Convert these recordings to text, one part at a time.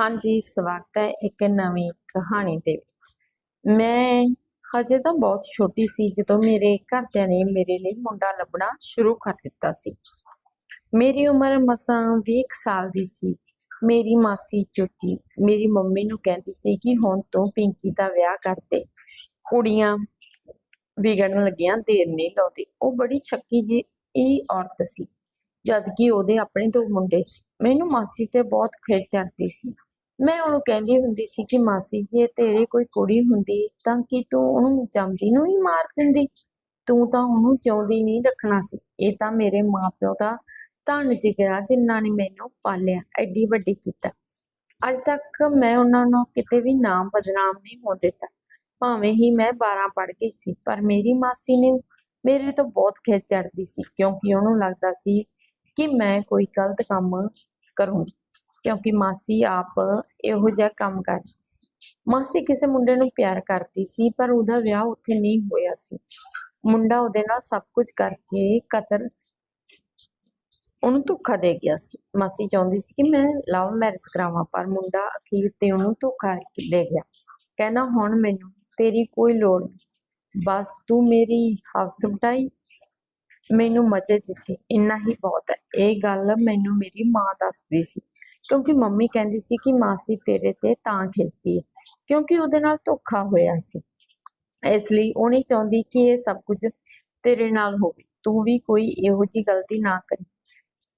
ਹਾਂਜੀ, ਸਵਾਗਤ ਹੈ ਇੱਕ ਨਵੀਂ ਕਹਾਣੀ ਦੇ ਵਿੱਚ। ਮੈਂ ਹਜੇ ਤਾਂ ਬਹੁਤ ਛੋਟੀ ਸੀ, ਜਦੋਂ ਮੇਰੇ ਘਰਦਿਆਂ ਨੇ ਮੇਰੇ ਲਈ ਮੁੰਡਾ ਲੱਭਣਾ ਸ਼ੁਰੂ ਕਰ ਦਿੱਤਾ ਸੀ। ਮੇਰੀ ਉਮਰ ਮਸਾਂ 20 ਕੁ ਸਾਲ ਦੀ ਸੀ। ਮੇਰੀ ਮਾਸੀ ਚੁੱਟੀ ਮੇਰੀ ਮੰਮੀ ਨੂੰ ਕਹਿੰਦੀ ਸੀ ਕਿ ਹੁਣ ਤੋਂ ਪਿੰਕੀ ਦਾ ਵਿਆਹ ਕਰਦੇ ਕੁੜੀਆਂ ਵਿਗੜਨ ਲੱਗੀਆਂ, ਦੇਰ ਨਹੀਂ ਲਾਉਂਦੀ। ਉਹ ਬੜੀ ਸ਼ੱਕੀ ਜਿਹੀ ਔਰਤ ਸੀ। ਜਦ ਕਿ ਉਹਦੇ ਆਪਣੇ ਦੋ ਮੁੰਡੇ ਸੀ। ਮੈਨੂੰ ਮਾਸੀ ਤੇ ਬਹੁਤ ਖਿੱਚ ਚੜਦੀ ਸੀ। ਮੈਂ ਉਹਨੂੰ ਕਹਿੰਦੀ ਹੁੰਦੀ ਸੀ ਕਿ ਮਾਸੀ, ਜੇ ਤੇਰੇ ਕੋਈ ਕੁੜੀ ਹੁੰਦੀ ਤਾਂ ਕਿ ਤੂੰ ਉਹਨੂੰ ਜੰਮਦੀ ਨੂੰ ਹੀ ਮਾਰ ਦਿੰਦੀ? ਤੂੰ ਤਾਂ ਉਹਨੂੰ ਜਿਉਂਦੀ ਨਹੀਂ ਰੱਖਣਾ ਸੀ। ਇਹ ਤਾਂ ਮੇਰੇ ਮਾਪਿਓ ਦਾ ਧਨ ਜਿਗਰਾ ਜਿਨ੍ਹਾਂ ਨੇ ਮੈਨੂੰ ਪਾਲਿਆ, ਐਡੀ ਵੱਡੀ ਕੀਤਾ। ਅੱਜ ਤੱਕ ਮੈਂ ਉਹਨਾਂ ਨੂੰ ਕਿਤੇ ਵੀ ਨਾਮ ਬਦਨਾਮ ਨਹੀਂ ਹੋਣ ਦਿੱਤਾ। ਭਾਵੇਂ ਹੀ ਮੈਂ 12 ਪੜ੍ਹ ਗਈ ਸੀ, ਪਰ ਮੇਰੀ ਮਾਸੀ ਨੇ ਮੇਰੇ ਤੋਂ ਬਹੁਤ ਖਿੱਚ ਚੜਦੀ ਸੀ, ਕਿਉਂਕਿ ਉਹਨੂੰ ਲੱਗਦਾ ਸੀ ਕਿ ਮੈਂ ਕੋਈ ਗਲਤ ਕੰਮ ਕਰੂੰਗੀ, ਕਿਉਂਕਿ ਮਾਸੀ ਆਪ ਇਹੋ ਜਿਹਾ ਕੰਮ ਕਰਦੀ ਸੀ। ਮਾਸੀ ਕਿਸੇ ਮੁੰਡੇ ਨੂੰ ਪਿਆਰ ਕਰਦੀ ਸੀ, ਪਰ ਉਹਦਾ ਵਿਆਹ ਉੱਥੇ ਨਹੀਂ ਹੋਇਆ ਸੀ। ਮੁੰਡਾ ਉਹਦੇ ਨਾਲ ਸਭ ਕੁਝ ਕਰਕੇ ਕਤਲ ਉਹਨੂੰ ਧੋਖਾ ਦੇ ਗਿਆ ਸੀ। ਮਾਸੀ ਚਾਹੁੰਦੀ ਸੀ ਕਿ ਮੈਂ ਲਵ ਮੈਰਿਜ ਕਰਾਵਾਂ, ਪਰ ਮੁੰਡਾ ਅਖੀਰ ਤੇ ਉਹਨੂੰ ਧੋਖਾ ਦੇ ਗਿਆ। ਕਹਿੰਦਾ, ਹੁਣ ਮੈਨੂੰ ਤੇਰੀ ਕੋਈ ਲੋੜ ਨਹੀਂ। ਬਸ ਤੂੰ ਮੇਰੀ ਹਵਸ ਵਟਾਈ ਮੈਨੂੰ ਮਜ਼ੇ ਦਿੱਤੇ, ਇੰਨਾ ਹੀ ਬਹੁਤ ਹੈ। ਇਹ ਗੱਲ ਮੈਨੂੰ ਮੇਰੀ ਮਾਂ ਦੱਸਦੀ ਸੀ, ਕਿਉਂਕਿ ਮੰਮੀ ਕਹਿੰਦੀ ਸੀ ਕਿ ਮਾਸੀ ਤੇਰੇ ਤੇ ਤਾਂ ਖਿੱਚਦੀ ਹੈ, ਕਿਉਂਕਿ ਉਹਦੇ ਨਾਲ ਧੋਖਾ ਹੋਇਆ ਸੀ। ਇਸ ਲਈ ਉਹ ਨਹੀਂ ਚਾਹੁੰਦੀ ਕਿ ਇਹ ਸਭ ਕੁਝ ਤੇਰੇ ਨਾਲ ਹੋਵੇ। ਤੂੰ ਵੀ ਕੋਈ ਇਹੋ ਜਿਹੀ ਗਲਤੀ ਨਾ ਕਰੀ,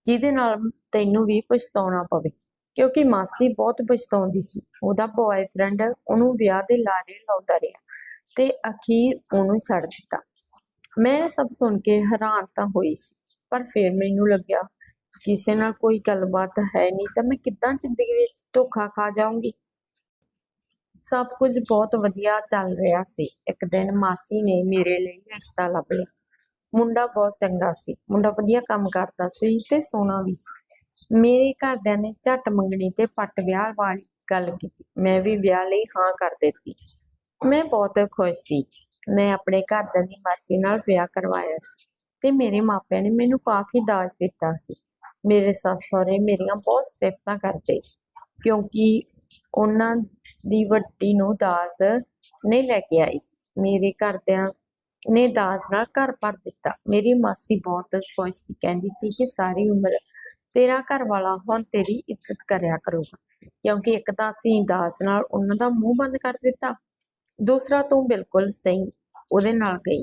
ਜਿਹਦੇ ਨਾਲ ਤੈਨੂੰ ਵੀ ਪਛਤਾਉਣਾ ਪਵੇ। ਕਿਉਂਕਿ ਮਾਸੀ ਬਹੁਤ ਪਛਤਾਉਂਦੀ ਸੀ। ਉਹਦਾ ਬॉयਫ੍ਰੈਂਡ ਉਹਨੂੰ ਵਿਆਹ ਦੇ ਲਾਰੇ ਲਾਉਂਦਾ ਰਿਹਾ ਤੇ ਅਖੀਰ ਉਹਨੂੰ ਛੱਡ ਦਿੱਤਾ। ਮੈਂ ਸਭ ਸੁਣ ਕੇ ਹੈਰਾਨ ਤਾਂ ਹੋਈ ਸੀ, ਪਰ ਫਿਰ ਮੈਨੂੰ ਲੱਗਿਆ ਕਿਸੇ ਨਾਲ ਕੋਈ ਗੱਲਬਾਤ ਹੈ ਨਹੀਂ, ਤਾਂ ਮੈਂ ਕਿੱਦਾਂ ਜ਼ਿੰਦਗੀ ਵਿੱਚ ਧੋਖਾ ਖਾ ਜਾਊਂਗੀ? ਸਭ ਕੁਝ ਬਹੁਤ ਵਧੀਆ ਚੱਲ ਰਿਹਾ ਸੀ। ਇੱਕ ਦਿਨ ਮਾਸੀ ਨੇ ਮੇਰੇ ਲਈ ਰਿਸ਼ਤਾ ਲੱਭ ਲਿਆ। ਮੁੰਡਾ ਬਹੁਤ ਚੰਗਾ ਸੀ, ਮੁੰਡਾ ਵਧੀਆ ਕੰਮ ਕਰਦਾ ਸੀ ਤੇ ਸੋਹਣਾ ਵੀ ਸੀ। ਮੇਰੇ ਘਰਦਿਆਂ ਨੇ ਝੱਟ ਮੰਗਣੀ ਤੇ ਪੱਟ ਵਿਆਹ ਵਾਲੀ ਗੱਲ ਕੀਤੀ। ਮੈਂ ਵੀ ਵਿਆਹ ਲਈ ਹਾਂ ਕਰ ਦਿੱਤੀ। ਮੈਂ ਬਹੁਤ ਖੁਸ਼ ਸੀ। ਮੈਂ ਆਪਣੇ ਘਰਦਿਆਂ ਦੀ ਮਰਜ਼ੀ ਨਾਲ ਵਿਆਹ ਕਰਵਾਇਆ ਸੀ ਤੇ ਮੇਰੇ ਮਾਪਿਆਂ ਨੇ ਮੈਨੂੰ ਕਾਫੀ ਦਾਜ ਦਿੱਤਾ ਸੀ। ਮੇਰੇ ਸੱਸ ਸਹੁਰੇ ਮੇਰੀਆਂ ਬਹੁਤ ਸਿਫਤਾਂ ਕਰਦੇ ਸੀ ਕਿਉਂਕਿ ਉਹਨਾਂ ਦੀ ਵੱਡੀ ਨੂੰ ਦਾਜ ਨਹੀਂ ਲੈ ਕੇ ਆਈ ਸੀ। ਮੇਰੇ ਘਰਦਿਆਂ ਨੇ ਦਾਜ ਨਾਲ ਘਰ ਭਰ ਦਿੱਤਾ। ਮੇਰੀ ਮਾਸੀ ਬਹੁਤ ਖੁਸ਼ ਸੀ, ਕਹਿੰਦੀ ਸੀ ਕਿ ਸਾਰੀ ਉਮਰ ਤੇਰਾ ਘਰ ਵਾਲਾ ਹੁਣ ਤੇਰੀ ਇੱਜ਼ਤ ਕਰਿਆ ਕਰੂਗਾ ਕਿਉਂਕਿ ਇੱਕ ਤਾਂ ਅਸੀਂ ਦਾਜ ਨਾਲ ਉਹਨਾਂ ਦਾ ਮੂੰਹ ਬੰਦ ਕਰ ਦਿੱਤਾ ਦੂਸਰਾ ਤੂੰ ਬਿਲਕੁਲ ਸਹੀ, ਉਹਦੇ ਨਾਲ ਗਈ।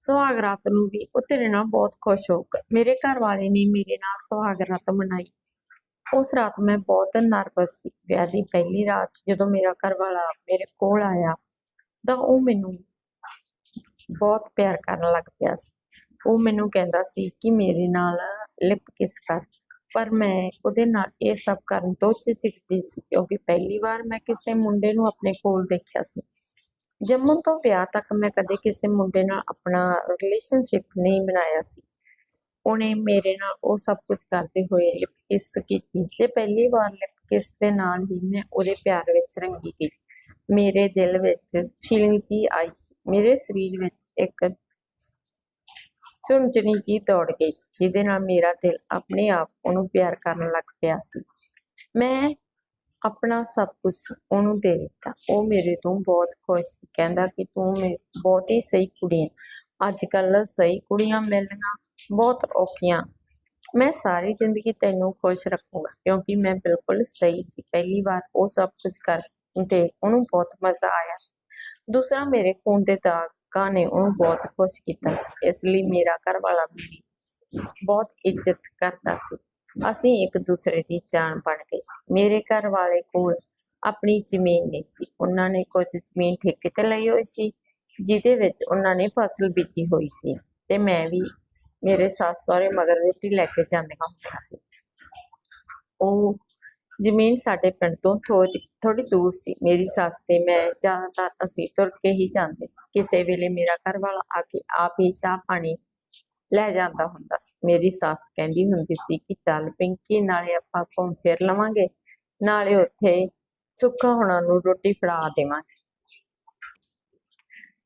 ਸੁਹਾਗ ਰਾਤ ਨੂੰ ਵੀ ਉਹ ਤੇਰੇ ਨਾਲ ਬਹੁਤ ਖੁਸ਼ ਹੋ ਕੇ, ਮੇਰੇ ਘਰ ਵਾਲੇ ਨੇ ਮੇਰੇ ਨਾਲ ਸੁਹਾਗ ਰਾਤ ਮਨਾਈ। ਉਸ ਰਾਤ ਮੈਂ ਬਹੁਤ ਨਰਵਸ ਸੀ, ਵਿਆਹ ਦੀ ਪਹਿਲੀ ਰਾਤ ਜਦੋਂ ਮੇਰਾ ਘਰ ਵਾਲਾ ਮੇਰੇ ਕੋਲ ਆਇਆ, ਤਾਂ ਉਹ ਮੈਨੂੰ ਬਹੁਤ ਪਿਆਰ ਕਰਨ ਲੱਗ ਪਿਆ ਸੀ। ਉਹ ਮੈਨੂੰ ਕਹਿੰਦਾ ਸੀ ਕਿ ਮੇਰੇ ਨਾਲ ਲਿਪ ਕਿਸ ਕਰ, ਪਰ ਮੈਂ ਉਹਦੇ ਨਾਲ ਇਹ ਸਭ ਕਰਨ ਤੋਂ ਝਿਜਕਦੀ ਸੀ, ਕਿਉਂਕਿ ਪਹਿਲੀ ਵਾਰ ਮੈਂ ਕਿਸੇ ਮੁੰਡੇ ਨੂੰ ਆਪਣੇ ਕੋਲ ਦੇਖਿਆ ਸੀ। ਜੰਮਣ ਤੋਂ ਵਿਆਹ ਤੱਕ ਮੈਂ ਕਦੇ ਕਿਸੇ ਮੁੰਡੇ ਨਾਲ ਆਪਣਾ ਰਿਲੇਸ਼ਨਸ਼ਿਪ ਨਹੀਂ ਬਣਾਇਆ ਸੀ। ਉਹਨੇ ਮੇਰੇ ਨਾਲ ਉਹ ਸਭ ਕੁਝ ਕਰਦੇ ਹੋਏ ਲਿਪ ਕਿਸ ਕੀਤੀ ਤੇ ਪਹਿਲੀ ਵਾਰ ਲਿਪ ਕਿਸ ਦੇ ਨਾਲ ਹੀ ਮੈਂ ਉਹਦੇ ਪਿਆਰ ਵਿੱਚ ਰੰਗੀ ਗਈ। ਮੇਰੇ ਦਿਲ ਵਿੱਚ ਫੀਲਿੰਗ ਜੀ ਆਈ ਸੀ। ਮੇਰੇ ਸਰੀਰ ਵਿੱਚ ਇੱਕ ਚੁੰਝਣੀ ਜੀ ਦੌੜ ਗਈ ਸੀ, ਜਿਹਦੇ ਨਾਲ ਮੇਰਾ ਦਿਲ ਆਪਣੇ ਆਪ ਉਹਨੂੰ ਪਿਆਰ ਕਰਨ ਲੱਗ ਪਿਆ ਸੀ। ਮੈਂ ਆਪਣਾ ਸਭ ਕੁਝ ਉਹਨੂੰ ਦੇ ਦਿੱਤਾ। ਉਹ ਮੇਰੇ ਤੋਂ ਬਹੁਤ ਖੁਸ਼ ਸੀ। ਕਹਿੰਦਾ ਕਿ ਤੂੰ ਬਹੁਤ ਹੀ ਸਹੀ ਕੁੜੀ ਹੈ ਅੱਜ ਕੱਲ ਸਹੀ ਕੁੜੀਆਂ ਮਿਲਣੀਆਂ ਬਹੁਤ ਔਖੀਆਂ। ਮੈਂ ਸਾਰੀ ਜ਼ਿੰਦਗੀ ਤੈਨੂੰ ਖੁਸ਼ ਰੱਖੂੰਗਾ, ਕਿਉਂਕਿ ਮੈਂ ਬਿਲਕੁਲ ਸਹੀ ਸੀ। ਪਹਿਲੀ ਵਾਰ ਉਹ ਸਭ ਕੁਝ ਕਰ ਤੇ ਉਹਨੂੰ ਬਹੁਤ ਮਜ਼ਾ ਆਇਆ ਸੀ। ਦੂਸਰਾ, ਮੇਰੇ ਖੂਨ ਦੇ ਦਾਗਾਂ ਨੇ ਉਹਨੂੰ ਬਹੁਤ ਖੁਸ਼ ਕੀਤਾ ਸੀ। ਇਸ ਲਈ ਮੇਰਾ ਘਰ ਵਾਲਾ ਮੇਰੀ ਬਹੁਤ ਇੱਜ਼ਤ ਕਰਦਾ ਸੀ। ਅਸੀਂ ਇੱਕ ਦੂਸਰੇ ਦੀ ਜਾਨ ਬਣ ਗਏ ਸੀ। ਮੇਰੇ ਘਰ ਵਾਲੇ ਕੋਲ ਆਪਣੀ ਜ਼ਮੀਨ ਨਹੀਂ ਸੀ। ਉਹਨਾਂ ਨੇ ਕੁਝ ਜ਼ਮੀਨ ਠੇਕੇ ਤੇ ਲਈ ਹੋਈ ਸੀ, ਜਿਹਦੇ ਵਿੱਚ ਉਹਨਾਂ ਨੇ ਫਸਲ ਬੀਜੀ ਹੋਈ ਸੀ ਤੇ ਮੈਂ ਵੀ ਮੇਰੇ ਸੱਸ ਸਹੁਰੇ ਮਗਰ ਰੋਟੀ ਲੈ ਕੇ ਜਾਂਦੀਆਂ ਹੁੰਦੀਆਂ ਸੀ। ਉਹ ਜ਼ਮੀਨ ਸਾਡੇ ਪਿੰਡ ਤੋਂ ਥੋੜੀ ਥੋੜੀ ਦੂਰ ਸੀ। ਮੇਰੀ ਸੱਸ ਤੇ ਮੈਂ ਜ਼ਿਆਦਾਤਰ ਅਸੀਂ ਤੁਰ ਕੇ ਹੀ ਜਾਂਦੇ ਸੀ। ਕਿਸੇ ਵੇਲੇ ਮੇਰਾ ਘਰ ਵਾਲਾ ਆ ਕੇ ਆਪ ਹੀ ਚਾਹ ਪਾਣੀ ਲੈ ਜਾਂਦਾ ਹੁੰਦਾ ਸੀ। ਮੇਰੀ ਸੱਸ ਕਹਿੰਦੀ ਹੁੰਦੀ ਸੀ ਕਿ ਚੱਲ ਪਿੰਕੀ, ਨਾਲੇ ਆਪਾਂ ਘੁੰਮ ਫਿਰ ਲਵਾਂਗੇ, ਨਾਲੇ ਉੱਥੇ ਸੁੱਖਾ ਹੋਣਾ ਨੂੰ ਰੋਟੀ ਫੜਾ ਦੇਵਾਂਗੇ।